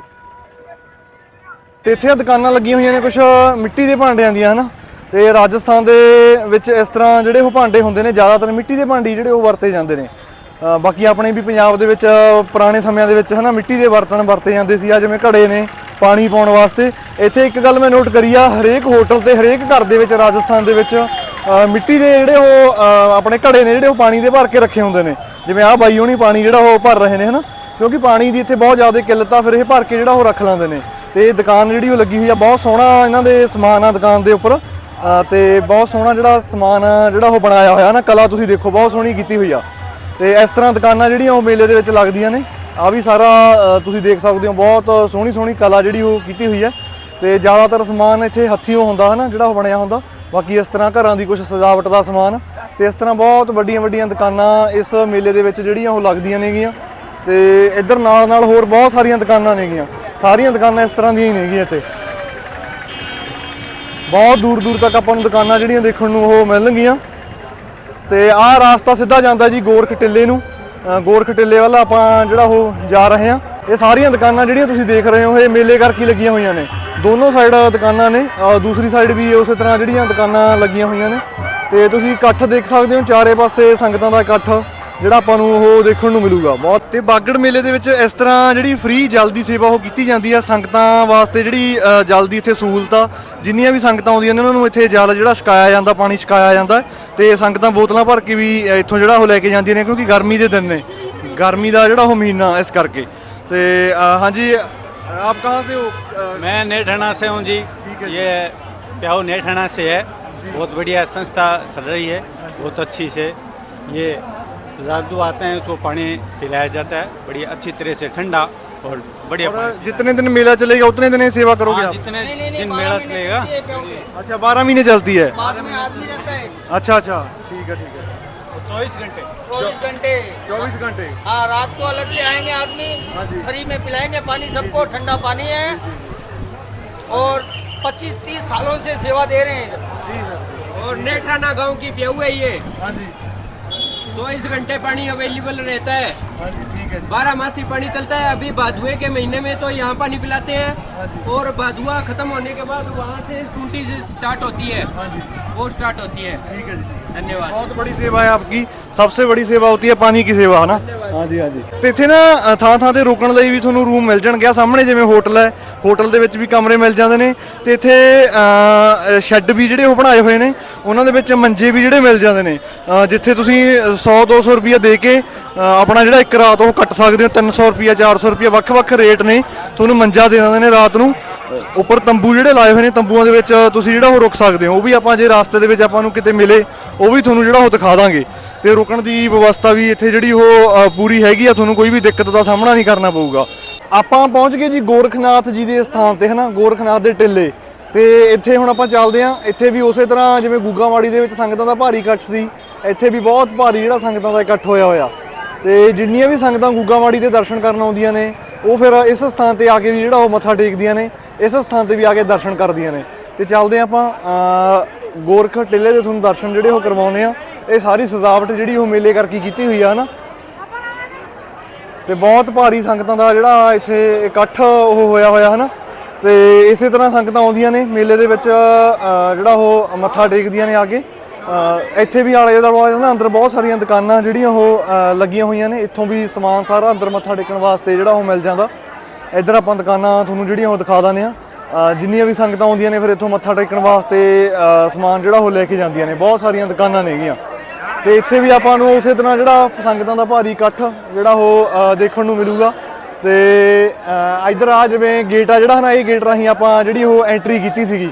Speaker 1: ਤੇ ਇੱਥੇ ਦੁਕਾਨਾਂ ਲੱਗੀਆਂ ਹੋਈਆਂ ਨੇ ਕੁਝ ਮਿੱਟੀ ਦੇ ਭਾਂਡਿਆਂ ਦੀਆਂ ਹਨਾ। ਤੇ ਰਾਜਸਥਾਨ ਦੇ ਵਿੱਚ ਇਸ ਤਰ੍ਹਾਂ ਜਿਹੜੇ ਉਹ ਭਾਂਡੇ ਹੁੰਦੇ ਨੇ ਜ਼ਿਆਦਾਤਰ ਮਿੱਟੀ ਦੇ ਭਾਂਡੀ ਜਿਹੜੇ ਉਹ ਵਰਤੇ ਜਾਂਦੇ ਨੇ। ਬਾਕੀ ਆਪਣੇ ਵੀ ਪੰਜਾਬ ਦੇ ਵਿੱਚ ਪੁਰਾਣੇ ਸਮਿਆਂ ਦੇ ਵਿੱਚ ਹਨਾ ਮਿੱਟੀ ਦੇ ਬਰਤਨ ਵਰਤੇ ਜਾਂਦੇ ਸੀ। ਆ ਜਿਵੇਂ ਘੜੇ ਨੇ ਪਾਣੀ ਪਾਉਣ ਵਾਸਤੇ। ਇੱਥੇ ਇੱਕ ਗੱਲ ਮੈਂ ਨੋਟ ਕਰੀ ਆ ਹਰੇਕ ਹੋਟਲ ਤੇ ਹਰੇਕ ਘਰ ਦੇ ਵਿੱਚ ਰਾਜਸਥਾਨ ਦੇ ਵਿੱਚ ਮਿੱਟੀ ਦੇ ਜਿਹੜੇ ਉਹ ਆਪਣੇ ਘੜੇ ਨੇ ਜਿਹੜੇ ਉਹ ਪਾਣੀ ਦੇ ਭਰ ਕੇ ਰੱਖੇ ਹੁੰਦੇ ਨੇ। ਜਿਵੇਂ ਆਹ ਬਾਈ ਹੋਣੀ ਪਾਣੀ ਜਿਹੜਾ ਉਹ ਭਰ ਰਹੇ ਨੇ ਹਨਾ? ਕਿਉਂਕਿ ਪਾਣੀ ਦੀ ਇੱਥੇ ਬਹੁਤ ਜ਼ਿਆਦਾ ਕਿੱਲਤ ਆ ਫਿਰ ਇਹ ਭਰ ਕੇ ਜਿਹੜਾ ਉਹ ਰੱਖ ਲੈਂਦੇ ਨੇ। ਤੇ ਦੁਕਾਨ ਜਿਹੜੀ ਉਹ ਲੱਗੀ ਹੋਈ ਆ ਬਹੁਤ ਸੋਹਣਾ ਇਹਨਾਂ ਦੇ ਸਮਾਨ ਆ ਦੁਕਾਨ ਦੇ ਉੱਪਰ। ਅ, ਤੇ ਬਹੁਤ ਸੋਹਣਾ ਜਿਹੜਾ ਸਮਾਨ ਜਿਹੜਾ ਉਹ ਬਣਾਇਆ ਹੋਇਆ ਨਾ ਕਲਾ ਤੁਸੀਂ ਦੇਖੋ ਬਹੁਤ ਸੋਹਣੀ ਕੀਤੀ ਹੋਈ ਆ। ਤੇ ਇਸ ਤਰ੍ਹਾਂ ਦੁਕਾਨਾਂ ਜਿਹੜੀਆਂ ਉਹ ਮੇਲੇ ਦੇ ਵਿੱਚ ਲੱਗਦੀਆਂ ਨੇ। ਆ ਵੀ ਸਾਰਾ ਤੁਸੀਂ ਦੇਖ ਸਕਦੇ ਹੋ, ਬਹੁਤ ਸੋਹਣੀ ਸੋਹਣੀ ਕਲਾ ਜਿਹੜੀ ਉਹ ਕੀਤੀ ਹੋਈ ਹੈ। ਤੇ ਜ਼ਿਆਦਾਤਰ ਸਮਾਨ ਇੱਥੇ ਹੱਥੀਂ ਹੁੰਦਾ, ਹਨਾ, ਜਿਹੜਾ ਉਹ ਬਣਿਆ ਹੁੰਦਾ। ਬਾਕੀ ਇਸ ਤਰ੍ਹਾਂ ਘਰਾਂ ਦੀ ਕੁਝ ਸਜਾਵਟ ਦਾ ਸਮਾਨ। ਤੇ ਇਸ ਤਰ੍ਹਾਂ ਬਹੁਤ ਵੱਡੀਆਂ ਵੱਡੀਆਂ ਦੁਕਾਨਾਂ ਇਸ ਮੇਲੇ ਦੇ ਵਿੱਚ ਜਿਹੜੀਆਂ ਉਹ ਲੱਗਦੀਆਂ ਨੇਗੀਆਂ। ਤੇ ਇੱਧਰ ਨਾਲ ਨਾਲ ਹੋਰ ਬਹੁਤ ਸਾਰੀਆਂ ਦੁਕਾਨਾਂ ਨੇਗੀਆਂ। ਸਾਰੀਆਂ ਦੁਕਾਨਾਂ ਇਸ ਤਰ੍ਹਾਂ ਦੀਆਂ ਹੀ ਨੇਗੀਆਂ ਇੱਥੇ। ਬਹੁਤ ਦੂਰ ਦੂਰ ਤੱਕ ਆਪਾਂ ਨੂੰ ਦੁਕਾਨਾਂ ਜਿਹੜੀਆਂ ਦੇਖਣ ਨੂੰ ਉਹ ਮਿਲਣਗੀਆਂ। ਤੇ ਆਹ ਰਾਸਤਾ ਸਿੱਧਾ ਜਾਂਦਾ ਜੀ ਗੋਰਖ ਟਿੱਲੇ ਨੂੰ। ਗੋਰਖ ਟਿੱਲੇ ਵੱਲ ਆਪਾਂ ਜਿਹੜਾ ਉਹ ਜਾ ਰਹੇ ਹਾਂ। ਇਹ ਸਾਰੀਆਂ ਦੁਕਾਨਾਂ ਜਿਹੜੀਆਂ ਤੁਸੀਂ ਦੇਖ ਰਹੇ ਹੋ, ਇਹ ਮੇਲੇ ਕਰਕੇ ਲੱਗੀਆਂ ਹੋਈਆਂ ਨੇ। ਦੋਨੋਂ ਸਾਈਡ ਦੁਕਾਨਾਂ ਨੇ ਦੂਸਰੀ ਸਾਈਡ ਵੀ ਉਸੇ ਤਰ੍ਹਾਂ ਜਿਹੜੀਆਂ ਦੁਕਾਨਾਂ ਲੱਗੀਆਂ ਹੋਈਆਂ ਨੇ। ਤੇ ਤੁਸੀਂ ਇਕੱਠ ਦੇਖ ਸਕਦੇ ਹੋ, ਚਾਰੇ ਪਾਸੇ ਸੰਗਤਾਂ ਦਾ ਇਕੱਠ। ਜਿਹੜਾ ਆਪਾਂ ਨੂੰ ਉਹ ਦੇਖਣ ਨੂੰ ਮਿਲੂਗਾ ਬਹੁਤ ਤੇ ਬਾਗੜ ਮੇਲੇ ਦੇ ਵਿੱਚ ਇਸ ਤਰ੍ਹਾਂ ਜਿਹੜੀ ਫ੍ਰੀ ਜਲ ਦੀ ਸੇਵਾ ਉਹ ਕੀਤੀ ਜਾਂਦੀ ਆ ਸੰਗਤਾਂ ਵਾਸਤੇ ਜਿਹੜੀ ਅ, ਜਲ ਦੀ ਇੱਥੇ ਸਹੂਲਤ ਆ ਜਿੰਨੀਆਂ ਵੀ ਸੰਗਤਾਂ ਆਉਂਦੀਆਂ ਨੇ ਉਹਨਾਂ ਨੂੰ ਇੱਥੇ ਜਲ ਜਿਹੜਾ ਛਕਾਇਆ ਜਾਂਦਾ ਪਾਣੀ ਛਕਾਇਆ ਜਾਂਦਾ ਹੈ ਤੇ ਸੰਗਤਾਂ ਬੋਤਲਾਂ ਭਰ ਕੇ ਵੀ ਅ, ਇੱਥੋਂ ਜਿਹੜਾ ਉਹ ਲੈ ਕੇ ਜਾਂਦੀਆਂ ਨੇ ਕਿਉਂਕਿ ਗਰਮੀ ਦੇ ਦਿਨ ਨੇ ਗਰਮੀ ਦਾ ਜਿਹੜਾ ਉਹ ਮਹੀਨਾ ਇਸ ਕਰਕੇ ਤੇ ਅ, ਹਾਂਜੀ ਆਪ ਕਹਾਂ ਸੇ ਹੋ ਅ,
Speaker 2: मैं नेठाना से हूँ जी ये प्याऊ नेठाना से है बहुत बढ़िया संस्था चल रही है बहुत अच्छी से ये श्रद्धालु आते हैं उसको पानी पिलाया जाता है। बड़ी अच्छी तरह से ठंडा और बढ़िया
Speaker 1: और जितने दिन मेला चलेगा उतने दिन सेवा करोगे
Speaker 2: हाँ,
Speaker 1: आप?
Speaker 2: जितने दिन मेला चलेगा।
Speaker 1: अच्छा बारह महीने चलती है?
Speaker 3: बाद में आदमी रहता है।
Speaker 1: अच्छा अच्छा ठीक है ठीक है।
Speaker 2: चौबीस घंटे।
Speaker 3: चौबीस घंटे।
Speaker 1: 24 घंटे।
Speaker 3: हाँ रात को अलग से आएँगे आदमी
Speaker 1: हाँ
Speaker 3: फ्री में पिलाएँगे पानी सबको ठंडा पानी है। और 25-30 सालों से सेवा दे रहे हैं। इधर
Speaker 1: जी। सर
Speaker 4: और नेठाना गाँव की प्याऊ है ये।
Speaker 1: हाँ जी।
Speaker 4: चौबीस घंटे पानी अवेलेबल रहता है।
Speaker 1: हाँ
Speaker 4: बारह मासी पानी चलता है। अभी भादुए के महीने में तो यहाँ पानी पिलाते हैं हाँ और भादुआ खत्म होने के बाद वहाँ से टूटी स्टार्ट होती है।
Speaker 1: हाँ
Speaker 4: वो स्टार्ट होती है। धन्यवाद।
Speaker 1: बहुत बड़ी सेवा है आपकी। सबसे बड़ी सेवा होती है पानी की सेवा है ना? ਹਾਂਜੀ ਹਾਂਜੀ। ਤੇ ਇੱਥੇ ਨਾ ਅ, ਥਾਂ ਥਾਂ ਤੇ ਰੁਕਣ ਲਈ ਵੀ ਤੁਹਾਨੂੰ ਰੂਮ ਮਿਲ ਜਾਣਗੇ। ਆਹ ਸਾਹਮਣੇ ਜਿਵੇਂ ਹੋਟਲ ਹੈ ਹੋਟਲ ਦੇ ਵਿੱਚ ਵੀ ਕਮਰੇ ਮਿਲ ਜਾਂਦੇ ਨੇ। ਤੇ ਇੱਥੇ ਸ਼ੈੱਡ ਵੀ ਜਿਹੜੇ ਉਹ ਬਣਾਏ ਹੋਏ ਨੇ ਉਹਨਾਂ ਦੇ ਵਿੱਚ ਮੰਜੇ ਵੀ ਜਿਹੜੇ ਮਿਲ ਜਾਂਦੇ ਨੇ। ਅ, ਜਿੱਥੇ ਤੁਸੀਂ 100 200 ਰੁਪਈਆ ਦੇ ਕੇ ਅ, ਆਪਣਾ ਜਿਹੜਾ ਇੱਕ ਰਾਤ ਉਹ ਕੱਟ ਸਕਦੇ ਹੋ 300 ਰੁਪਏ 400 ਰੁਪਈਆ ਵੱਖ-ਵੱਖ ਰੇਟ ਨੇ। ਤੁਹਾਨੂੰ ਮੰਜਾ ਦੇ ਦਿੰਦੇ ਨੇ ਰਾਤ ਨੂੰ। ਉੱਪਰ ਤੰਬੂ ਜਿਹੜੇ ਲਾਏ ਹੋਏ ਨੇ ਤੰਬੂਆਂ ਦੇ ਵਿੱਚ, ਤੁਸੀਂ ਜਿਹੜਾ ਉਹ ਰੁਕ ਸਕਦੇ ਹੋ। ਉਹ ਵੀ ਆਪਾਂ ਜੇ ਰਾਸਤੇ ਦੇ ਵਿੱਚ ਆਪਾਂ ਨੂੰ ਕਿਤੇ ਮਿਲੇ, ਉਹ ਵੀ ਤੁਹਾਨੂੰ ਜਿਹੜਾ ਉਹ ਦਿਖਾ ਦਾਂਗੇ। ਤੇ ਰੁਕਣ ਦੀ ਵਿਵਸਥਾ ਵੀ ਇੱਥੇ ਜਿਹੜੀ ਉਹ ਪੂਰੀ ਹੈਗੀ ਆ, ਤੁਹਾਨੂੰ ਕੋਈ ਵੀ ਦਿੱਕਤ ਦਾ ਸਾਹਮਣਾ ਨਹੀਂ ਕਰਨਾ ਪਊਗਾ। ਆਪਾਂ ਪਹੁੰਚ ਗਏ ਜੀ ਗੋਰਖਨਾਥ ਜੀ ਦੇ ਸਥਾਨ ਤੇ, ਹਨਾ? ਗੋਰਖਨਾਥ ਦੇ ਟਿੱਲੇ। ਤੇ ਇੱਥੇ ਹੁਣ ਆਪਾਂ ਚੱਲਦੇ ਆਂ। ਇੱਥੇ ਵੀ ਉਸੇ ਤਰ੍ਹਾਂ ਜਿਵੇਂ ਗੁੱਗਾਵਾੜੀ ਦੇ ਵਿੱਚ ਸੰਗਤਾਂ ਦਾ ਭਾਰੀ ਇਕੱਠ ਸੀ, ਇੱਥੇ ਵੀ ਬਹੁਤ ਭਾਰੀ ਜਿਹੜਾ ਸੰਗਤਾਂ ਦਾ ਇਕੱਠ ਹੋਇਆ ਹੋਇਆ। ਤੇ ਜਿੰਨੀਆਂ ਵੀ ਸੰਗਤਾਂ ਗੁੱਗਾਵਾੜੀ ਦੇ ਦਰਸ਼ਨ ਕਰਨ ਆਉਂਦੀਆਂ ਨੇ, ਉਹ ਫਿਰ ਇਸ ਸਥਾਨ ਤੇ ਆ ਕੇ ਵੀ ਜਿਹੜਾ ਉਹ ਮੱਥਾ ਟੇਕਦੀਆਂ ਨੇ। ਇਸ ਸਥਾਨ ਤੇ ਵੀ ਆ ਕੇ ਦਰਸ਼ਨ ਕਰਦੀਆਂ ਨੇ। ਤੇ ਚੱਲਦੇ ਆਂ ਆਪਾਂ ਗੋਰਖ ਟਿੱਲੇ ਦੇ ਤੁਹਾਨੂੰ ਦਰਸ਼ਨ ਜਿਹੜੇ ਉਹ ਕਰਵਾਉਨੇ ਆ ਇਹ ਸਾਰੀ ਸਜਾਵਟ ਜਿਹੜੀ ਉਹ ਮੇਲੇ ਕਰਕੇ ਕੀਤੀ ਹੋਈ ਆ, ਹਨਾ? ਤੇ ਬਹੁਤ ਭਾਰੀ ਸੰਗਤਾਂ ਦਾ ਜਿਹੜਾ ਇੱਥੇ ਇਕੱਠ ਉਹ ਹੋਇਆ ਹੋਇਆ, ਹਨਾ? ਤੇ ਇਸੇ ਤਰ੍ਹਾਂ ਸੰਗਤਾਂ ਆਉਂਦੀਆਂ ਨੇ ਮੇਲੇ ਦੇ ਵਿੱਚ ਜਿਹੜਾ ਉਹ ਮੱਥਾ ਟੇਕਦੀਆਂ ਨੇ ਆ ਕੇ। ਇੱਥੇ ਵੀ ਆਲੇ ਦੁਆਲੇ ਨਾ ਅੰਦਰ ਬਹੁਤ ਸਾਰੀਆਂ ਦੁਕਾਨਾਂ ਜਿਹੜੀਆਂ ਉਹ ਲੱਗੀਆਂ ਹੋਈਆਂ ਨੇ। ਇੱਥੋਂ ਵੀ ਸਮਾਨ ਸਾਰਾ ਅੰਦਰ ਮੱਥਾ ਟੇਕਣ ਵਾਸਤੇ ਜਿਹੜਾ ਉਹ ਮਿਲ ਜਾਂਦਾ। ਇੱਧਰ ਆਪਾਂ ਦੁਕਾਨਾਂ ਤੁਹਾਨੂੰ ਜਿਹੜੀਆਂ ਉਹ ਦਿਖਾ ਦਾਂਦੇ ਆ ਜਿੰਨੀਆਂ ਵੀ ਸੰਗਤਾਂ ਆਉਂਦੀਆਂ ਨੇ ਫਿਰ ਇੱਥੋਂ ਮੱਥਾ ਟੇਕਣ ਵਾਸਤੇ ਸਮਾਨ ਜਿਹੜਾ ਉਹ ਲੈ ਕੇ ਜਾਂਦੀਆਂ ਨੇ। ਬਹੁਤ ਸਾਰੀਆਂ ਦੁਕਾਨਾਂ ਨੇਗੀਆਂ ਤੇ ਇੱਥੇ ਵੀ ਆਪਾਂ ਨੂੰ ਉਸੇ ਤਰ੍ਹਾਂ ਜਿਹੜਾ ਸੰਗਤਾਂ ਦਾ ਭਾਰੀ ਇਕੱਠ ਜਿਹੜਾ ਉਹ ਦੇਖਣ ਨੂੰ ਮਿਲੂਗਾ। ਤੇ ਇੱਧਰ ਆ ਜਿਵੇਂ ਗੇਟ ਆ ਜਿਹੜਾ ਨਾ, ਇਹ ਗੇਟ ਰਾਹੀਂ ਆਪਾਂ ਜਿਹੜੀ ਉਹ ਐਂਟਰੀ ਕੀਤੀ ਸੀਗੀ।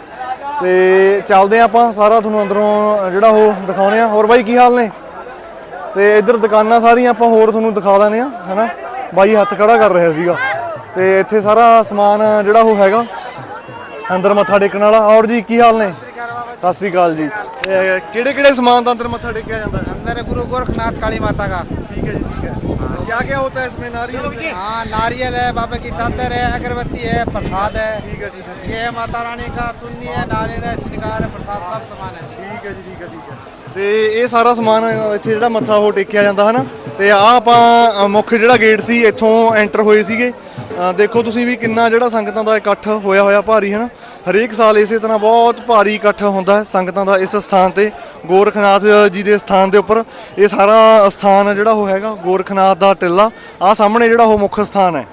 Speaker 1: ਤੇ ਚੱਲਦੇ ਆ ਆਪਾਂ, ਸਾਰਾ ਤੁਹਾਨੂੰ ਅੰਦਰੋਂ ਜਿਹੜਾ ਉਹ ਦਿਖਾਉਨੇ ਆ ਹੋਰ ਬਾਈ ਕੀ ਹਾਲ ਨੇ? ਤੇ ਇੱਧਰ ਦੁਕਾਨਾਂ ਸਾਰੀਆਂ ਆਪਾਂ ਹੋਰ ਤੁਹਾਨੂੰ ਦਿਖਾ ਦਾਂਦੇ ਆ ਹਨਾ ਬਾਈ ਹੱਥ ਖੜਾ ਕਰ ਰਿਹਾ ਸੀਗਾ। ਤੇ ਇੱਥੇ ਸਾਰਾ ਸਮਾਨ ਜਿਹੜਾ ਉਹ ਹੈਗਾ ਅੰਦਰ ਮੱਥਾ ਟੇਕਣ ਵਾਲਾ ਔਰ ਜੀ ਕੀ ਹਾਲ ਨੇ ਸਤਿ ਸ੍ਰੀ ਅਕਾਲ ਜੀ ਕਿਹੜੇ ਕਿਹੜੇ ਸਮਾਨ ਦਾ ਅੰਦਰ ਮੱਥਾ ਟੇਕਿਆ ਜਾਂਦਾ ਹੈ
Speaker 5: अंदर गुरु गोरखनाथ काली माता का
Speaker 1: ठीक है जी ठीक है क्या क्या होता है इसमें नारियल में?
Speaker 5: हाँ नारियल है बाबा की चादर है अगरबत्ती है प्रसाद है
Speaker 1: ठीक है ठीक है
Speaker 5: ये है माता रानी का चुन्नी है नारियल है श्रृंगार है प्रसाद सब सामान है जी
Speaker 1: ਠੀਕ ਹੈ ਜੀ ਠੀਕ ਹੈ ਠੀਕ ਹੈ ਤੇ ਇਹ ਸਾਰਾ ਸਮਾਨ ਇੱਥੇ ਜਿਹੜਾ ਮੱਥਾ ਉਹ ਟੇਕਿਆ ਜਾਂਦਾ, ਹਨਾ? ਤੇ ਆ ਆਪਾਂ ਮੁੱਖ ਜਿਹੜਾ ਗੇਟ ਸੀ, ਇੱਥੋਂ ਐਂਟਰ ਹੋਏ ਸੀਗੇ। ਦੇਖੋ ਤੁਸੀਂ ਵੀ ਕਿੰਨਾ ਜਿਹੜਾ ਸੰਗਤਾਂ ਦਾ ਇਕੱਠ ਹੋਇਆ ਹੋਇਆ ਭਾਰੀ, ਹਨਾ? ਹਰੇਕ ਸਾਲ ਇਸੇ ਤਰ੍ਹਾਂ ਬਹੁਤ ਭਾਰੀ ਇਕੱਠ ਹੁੰਦਾ ਹੈ ਸੰਗਤਾਂ ਦਾ ਇਸ ਸਥਾਨ ਤੇ। ਗੋਰਖਨਾਥ ਜੀ ਦੇ ਸਥਾਨ ਦੇ ਉੱਪਰ ਇਹ ਸਾਰਾ ਸਥਾਨ ਜਿਹੜਾ ਉਹ ਹੈਗਾ, ਗੋਰਖਨਾਥ ਦਾ ਟਿੱਲਾ। ਆ ਸਾਹਮਣੇ ਜਿਹੜਾ ਉਹ ਮੁੱਖ ਸਥਾਨ ਹੈ।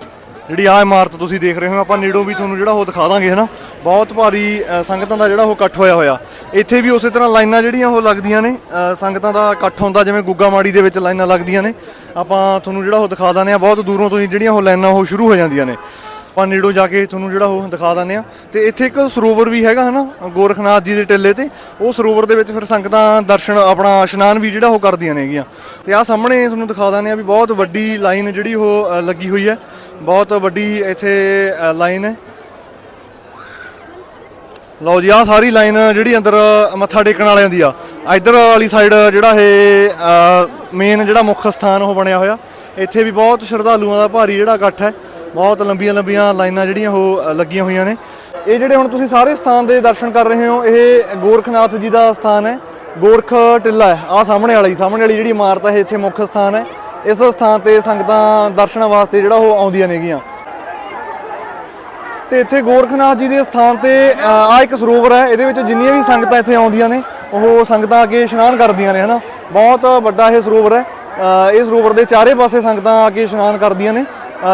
Speaker 1: ਜਿਹੜੀ ਆ ਇਮਾਰਤ ਤੁਸੀਂ ਦੇਖ ਰਹੇ ਹੋ, ਆਪਾਂ ਨੇੜੋਂ ਵੀ ਤੁਹਾਨੂੰ ਜਿਹੜਾ ਉਹ ਦਿਖਾ ਦਾਂਗੇ, ਹਨਾ? ਬਹੁਤ ਭਾਰੀ ਸੰਗਤਾਂ ਦਾ ਜਿਹੜਾ ਉਹ ਇਕੱਠ ਹੋਇਆ ਹੋਇਆ। ਇੱਥੇ ਵੀ ਉਸੇ ਤਰ੍ਹਾਂ ਲਾਈਨਾਂ ਜਿਹੜੀਆਂ ਉਹ ਲੱਗਦੀਆਂ ਨੇ ਸੰਗਤਾਂ ਦਾ ਇਕੱਠ ਹੁੰਦਾ, ਜਿਵੇਂ ਗੁੱਗਾ ਮਾੜੀ ਦੇ ਵਿੱਚ ਲਾਈਨਾਂ ਲੱਗਦੀਆਂ ਨੇ। ਆਪਾਂ ਤੁਹਾਨੂੰ ਜਿਹੜਾ ਉਹ ਦਿਖਾ ਦਾਂਦੇ ਆ ਬਹੁਤ ਦੂਰੋਂ ਤੋਂ ਹੀ ਜਿਹੜੀਆਂ ਉਹ ਲਾਈਨਾਂ ਉਹ ਸ਼ੁਰੂ ਹੋ ਜਾਂਦੀਆਂ ਨੇ। ਆਪਾਂ ਨੇੜੋ ਜਾ ਕੇ ਤੁਹਾਨੂੰ ਜਿਹੜਾ ਉਹ ਦਿਖਾ ਦਿੰਦੇ ਆ ਤੇ ਇੱਥੇ ਇੱਕ ਸਰੋਵਰ ਵੀ ਹੈਗਾ, ਹਨਾ? ਗੋਰਖਨਾਥ ਜੀ ਦੇ ਟਿੱਲੇ ਤੇ। ਉਹ ਸਰੋਵਰ ਦੇ ਵਿੱਚ ਫਿਰ ਸੰਗਤਾਂ ਦਰਸ਼ਨ, ਆਪਣਾ ਇਸ਼ਨਾਨ ਵੀ ਜਿਹੜਾ ਉਹ ਕਰਦੀਆਂ ਨੇਗੀਆਂ। ਤੇ ਆ ਸਾਹਮਣੇ ਤੁਹਾਨੂੰ ਦਿਖਾ ਦਿੰਦੇ ਆ ਵੀ ਬਹੁਤ ਵੱਡੀ ਲਾਈਨ ਜਿਹੜੀ ਉਹ ਲੱਗੀ ਹੋਈ ਹੈ। ਬਹੁਤ ਵੱਡੀ ਇੱਥੇ ਲਾਈਨ ਹੈ। ਲਓ ਜੀ ਆ ਸਾਰੀ ਲਾਈਨ ਜਿਹੜੀ ਅੰਦਰ ਮੱਥਾ ਟੇਕਣ ਵਾਲਿਆਂ ਦੀ ਆ। ਇਧਰ ਵਾਲੀ ਸਾਈਡ ਜਿਹੜਾ ਇਹ ਮੇਨ ਜਿਹੜਾ ਮੁੱਖ ਸਥਾਨ ਉਹ ਬਣਿਆ ਹੋਇਆ। ਇੱਥੇ ਵੀ ਬਹੁਤ ਸ਼ਰਧਾਲੂਆਂ ਦਾ ਭਾਰੀ ਜਿਹੜਾ ਇਕੱਠ ਹੈ। ਬਹੁਤ ਲੰਬੀਆਂ ਲੰਬੀਆਂ ਲਾਈਨਾਂ ਜਿਹੜੀਆਂ ਉਹ ਲੱਗੀਆਂ ਹੋਈਆਂ ਨੇ। ਇਹ ਜਿਹੜੇ ਹੁਣ ਤੁਸੀਂ ਸਾਰੇ ਸਥਾਨ ਦੇ ਦਰਸ਼ਨ ਕਰ ਰਹੇ ਹੋ ਇਹ ਗੋਰਖਨਾਥ ਜੀ ਦਾ ਸਥਾਨ ਹੈ। ਗੋਰਖ ਟਿੱਲਾ ਹੈ ਆ ਸਾਹਮਣੇ ਵਾਲੀ ਸਾਹਮਣੇ ਵਾਲੀ ਜਿਹੜੀ ਇਮਾਰਤ ਹੈ ਇੱਥੇ ਮੁੱਖ ਸਥਾਨ ਹੈ। ਇਸ ਸਥਾਨ ਤੇ ਸੰਗਤਾਂ ਦਰਸ਼ਨਾਂ ਵਾਸਤੇ ਜਿਹੜਾ ਉਹ ਆਉਂਦੀਆਂ ਨੇਗੀਆਂ। ਤੇ ਇੱਥੇ ਗੋਰਖਨਾਥ ਜੀ ਦੇ ਸਥਾਨ ਤੇ ਆ ਇੱਕ ਸਰੋਵਰ ਹੈ ਇਹਦੇ ਵਿੱਚ ਜਿੰਨੀਆਂ ਵੀ ਸੰਗਤਾਂ ਇੱਥੇ ਆਉਂਦੀਆਂ ਨੇ ਉਹ ਸੰਗਤਾਂ ਆ ਕੇ ਇਸ਼ਨਾਨ ਕਰਦੀਆਂ ਨੇ ਹਨਾ। ਬਹੁਤ ਵੱਡਾ ਇਹ ਸਰੋਵਰ ਹੈ। ਅ, ਇਹ ਸਰੋਵਰ ਦੇ ਚਾਰੇ ਪਾਸੇ ਸੰਗਤਾਂ ਆ ਕੇ ਇਸ਼ਨਾਨ ਕਰਦੀਆਂ ਨੇ।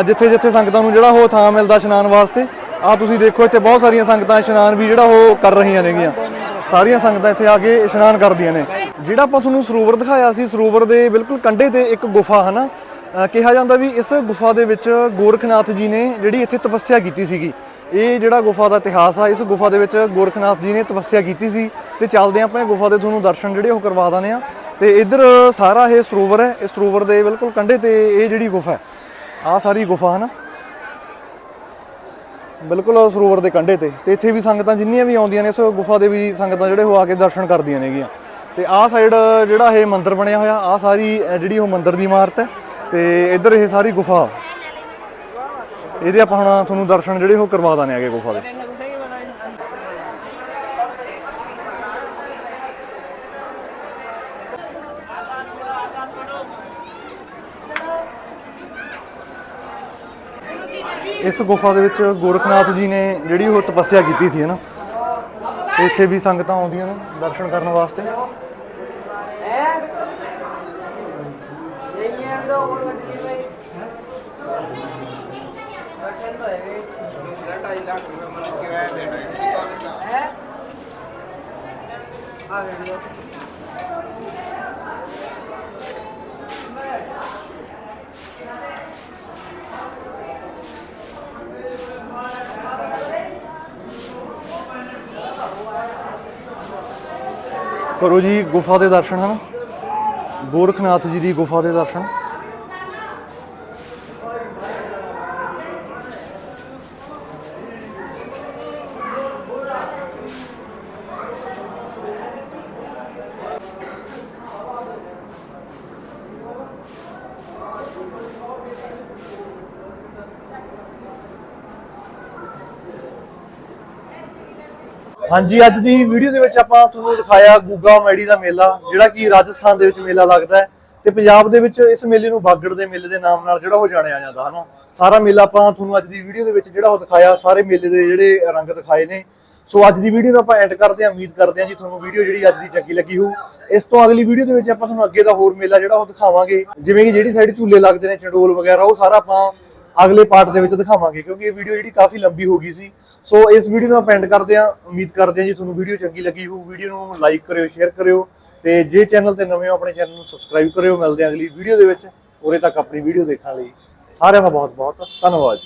Speaker 1: ਜਿੱਥੇ ਜਿੱਥੇ ਸੰਗਤਾਂ ਨੂੰ ਜਿਹੜਾ ਉਹ ਥਾਂ ਮਿਲਦਾ ਇਸ਼ਨਾਨ ਵਾਸਤੇ ਆ ਤੁਸੀਂ ਦੇਖੋ ਇੱਥੇ ਬਹੁਤ ਸਾਰੀਆਂ ਸੰਗਤਾਂ ਇਸ਼ਨਾਨ ਵੀ ਜਿਹੜਾ ਉਹ ਕਰ ਰਹੀਆਂ ਨੇਗੀਆਂ। ਸਾਰੀਆਂ ਸੰਗਤਾਂ ਇੱਥੇ ਆ ਕੇ ਇਸ਼ਨਾਨ ਕਰਦੀਆਂ ਨੇ। ਜਿਹੜਾ ਆਪਾਂ ਤੁਹਾਨੂੰ ਸਰੋਵਰ ਦਿਖਾਇਆ ਸੀ ਸਰੋਵਰ ਦੇ ਬਿਲਕੁਲ ਕੰਢੇ ਤੇ ਇੱਕ ਗੁਫਾ ਹਨਾ? ਅ, ਕਿਹਾ ਜਾਂਦਾ ਵੀ ਇਸ ਗੁਫਾ ਦੇ ਵਿੱਚ ਗੋਰਖਨਾਥ ਜੀ ਨੇ ਜਿਹੜੀ ਇੱਥੇ ਤਪੱਸਿਆ ਕੀਤੀ ਸੀਗੀ ਇਹ ਜਿਹੜਾ ਗੁਫਾ ਦਾ ਇਤਿਹਾਸ ਆ ਇਸ ਗੁਫਾ ਦੇ ਵਿੱਚ ਗੋਰਖਨਾਥ ਜੀ ਨੇ ਤਪੱਸਿਆ ਕੀਤੀ ਸੀ ਤੇ ਚੱਲਦੇ ਆਪਾਂ ਇਹ ਗੁਫਾ ਦੇ ਤੁਹਾਨੂੰ ਦਰਸ਼ਨ ਜਿਹੜੇ ਉਹ ਕਰਵਾ ਦਾਨੇ ਆ ਤੇ ਇੱਧਰ ਸਾਰਾ ਇਹ ਸਰੋਵਰ ਹੈ ਇਸ ਸਰੋਵਰ ਦੇ ਬਿਲਕੁਲ ਕੰਢੇ ਤੇ ਇਹ ਜਿਹੜੀ ਗੁਫਾ ਹੈ। ਆ ਸਾਰੀ ਗੁਫਾ ਹਨਾ। ਬਿਲਕੁਲ ਸਰੋਵਰ ਦੇ ਕੰਢੇ ਤੇ। ਤੇ ਇੱਥੇ ਵੀ ਸੰਗਤਾਂ ਜਿੰਨੀਆਂ ਵੀ ਆਉਂਦੀਆਂ ਨੇ, ਇਸ ਗੁਫਾ ਦੇ ਵੀ ਸੰਗਤਾਂ ਜਿਹੜੇ ਉਹ ਆ ਕੇ ਦਰਸ਼ਨ ਕਰਦੀਆਂ ਨੇਗੀਆਂ। ਤੇ ਆਹ ਸਾਈਡ ਜਿਹੜਾ ਇਹ ਮੰਦਿਰ ਬਣਿਆ ਹੋਇਆ, ਆਹ ਸਾਰੀ ਜਿਹੜੀ ਉਹ ਮੰਦਿਰ ਦੀ ਇਮਾਰਤ ਹੈ। ਤੇ ਇੱਧਰ ਇਹ ਸਾਰੀ ਗੁਫਾ। ਇਹਦੇ ਆਪਾਂ ਹੁਣ ਤੁਹਾਨੂੰ ਦਰਸ਼ਨ ਜਿਹੜੇ ਉਹ ਕਰਵਾ ਦਾਂਗੇ ਆਗੇ ਗੁਫਾ ਦੇ। ਇਸ ਗੁਫਾ ਦੇ ਵਿੱਚ ਗੋਰਖਨਾਥ ਜੀ ਨੇ ਜਿਹੜੀ ਉਹ ਤਪੱਸਿਆ ਕੀਤੀ ਸੀ ਹਨਾ ਤੇ ਇੱਥੇ ਵੀ ਸੰਗਤਾਂ ਆਉਂਦੀਆਂ ਨੇ ਦਰਸ਼ਨ ਕਰਨ ਵਾਸਤੇ। ਕਰੋ ਜੀ ਗੁਫਾ ਦੇ ਦਰਸ਼ਨ ਹਨ। ਗੋਰਖਨਾਥ ਜੀ ਦੀ ਗੁਫਾ ਦੇ ਦਰਸ਼ਨ। ਹਾਂਜੀ, ਅੱਜ ਦੀ ਵੀਡੀਓ ਦੇ ਵਿੱਚ ਆਪਾਂ ਤੁਹਾਨੂੰ ਦਿਖਾਇਆ ਗੁੱਗਾ ਮੈੜੀ ਦਾ ਮੇਲਾ, ਜਿਹੜਾ ਕਿ ਰਾਜਸਥਾਨ ਦੇ ਵਿੱਚ ਮੇਲਾ ਲੱਗਦਾ ਹੈ ਤੇ ਪੰਜਾਬ ਦੇ ਵਿੱਚ ਇਸ ਮੇਲੇ ਨੂੰ ਬਾਗੜ ਦੇ ਮੇਲੇ ਦੇ ਨਾਮ ਨਾਲ ਜਿਹੜਾ ਉਹ ਜਾਣਿਆ ਜਾਂਦਾ ਹਨਾ ਸਾਰਾ ਮੇਲਾ ਆਪਾਂ ਤੁਹਾਨੂੰ ਅੱਜ ਦੀ ਵੀਡੀਓ ਦੇ ਵਿੱਚ ਜਿਹੜਾ ਉਹ ਦਿਖਾਇਆ, ਸਾਰੇ ਮੇਲੇ ਦੇ ਜਿਹੜੇ ਰੰਗ ਦਿਖਾਏ ਨੇ। ਸੋ ਅੱਜ ਦੀ ਵੀਡੀਓ ਨੂੰ ਆਪਾਂ ਐਂਡ ਕਰਦੇ ਹਾਂ, ਉਮੀਦ ਕਰਦੇ ਹਾਂ ਜੀ ਤੁਹਾਨੂੰ ਵੀਡੀਓ ਜਿਹੜੀ ਅੱਜ ਦੀ ਚੰਗੀ ਲੱਗੀ ਹੋ ਇਸ ਤੋਂ ਅਗਲੀ ਵੀਡੀਓ ਦੇ ਵਿੱਚ ਆਪਾਂ ਤੁਹਾਨੂੰ ਅੱਗੇ ਦਾ ਹੋਰ ਮੇਲਾ ਜਿਹੜਾ ਉਹ ਦਿਖਾਵਾਂਗੇ। ਜਿਵੇਂ ਕਿ ਜਿਹੜੀ ਸਾਈਡ ਝੂਲੇ ਲੱਗਦੇ ਨੇ, ਚੰਡੋਲ ਵਗੈਰਾ, ਉਹ ਸਾਰਾ ਆਪਾਂ ਅਗਲੇ ਪਾਰਟ ਦੇ ਵਿੱਚ ਦਿਖਾਵਾਂਗੇ, ਕਿਉਂਕਿ ਇਹ ਵੀਡੀਓ ਜਿਹੜੀ ਕਾਫੀ ਲੰਬੀ ਹੋ ਗਈ ਸੀ। ਸੋ ਇਸ ਵੀਡੀਓ ਨੂੰ ਆਪਾਂ ਐਂਡ ਕਰਦੇ ਹਾਂ। ਉਮੀਦ ਕਰਦੇ ਹਾਂ ਜੀ ਤੁਹਾਨੂੰ ਵੀਡੀਓ ਚੰਗੀ ਲੱਗੀ ਹੋਊ। ਵੀਡੀਓ ਨੂੰ ਲਾਈਕ ਕਰਿਓ ਸ਼ੇਅਰ ਕਰਿਓ ਤੇ ਜੇ ਚੈਨਲ ਤੇ ਨਵੇਂ ਹੋ, ਆਪਣੇ ਚੈਨਲ ਨੂੰ ਸਬਸਕ੍ਰਾਈਬ ਕਰਿਓ। ਮਿਲਦੇ ਹਾਂ ਅਗਲੀ ਵੀਡੀਓ ਦੇ ਵਿੱਚ। ਉਰੇ ਤੱਕ ਆਪਣੀ ਵੀਡੀਓ ਦੇਖਣ ਲਈ ਸਾਰਿਆਂ ਦਾ ਬਹੁਤ ਬਹੁਤ ਧੰਨਵਾਦ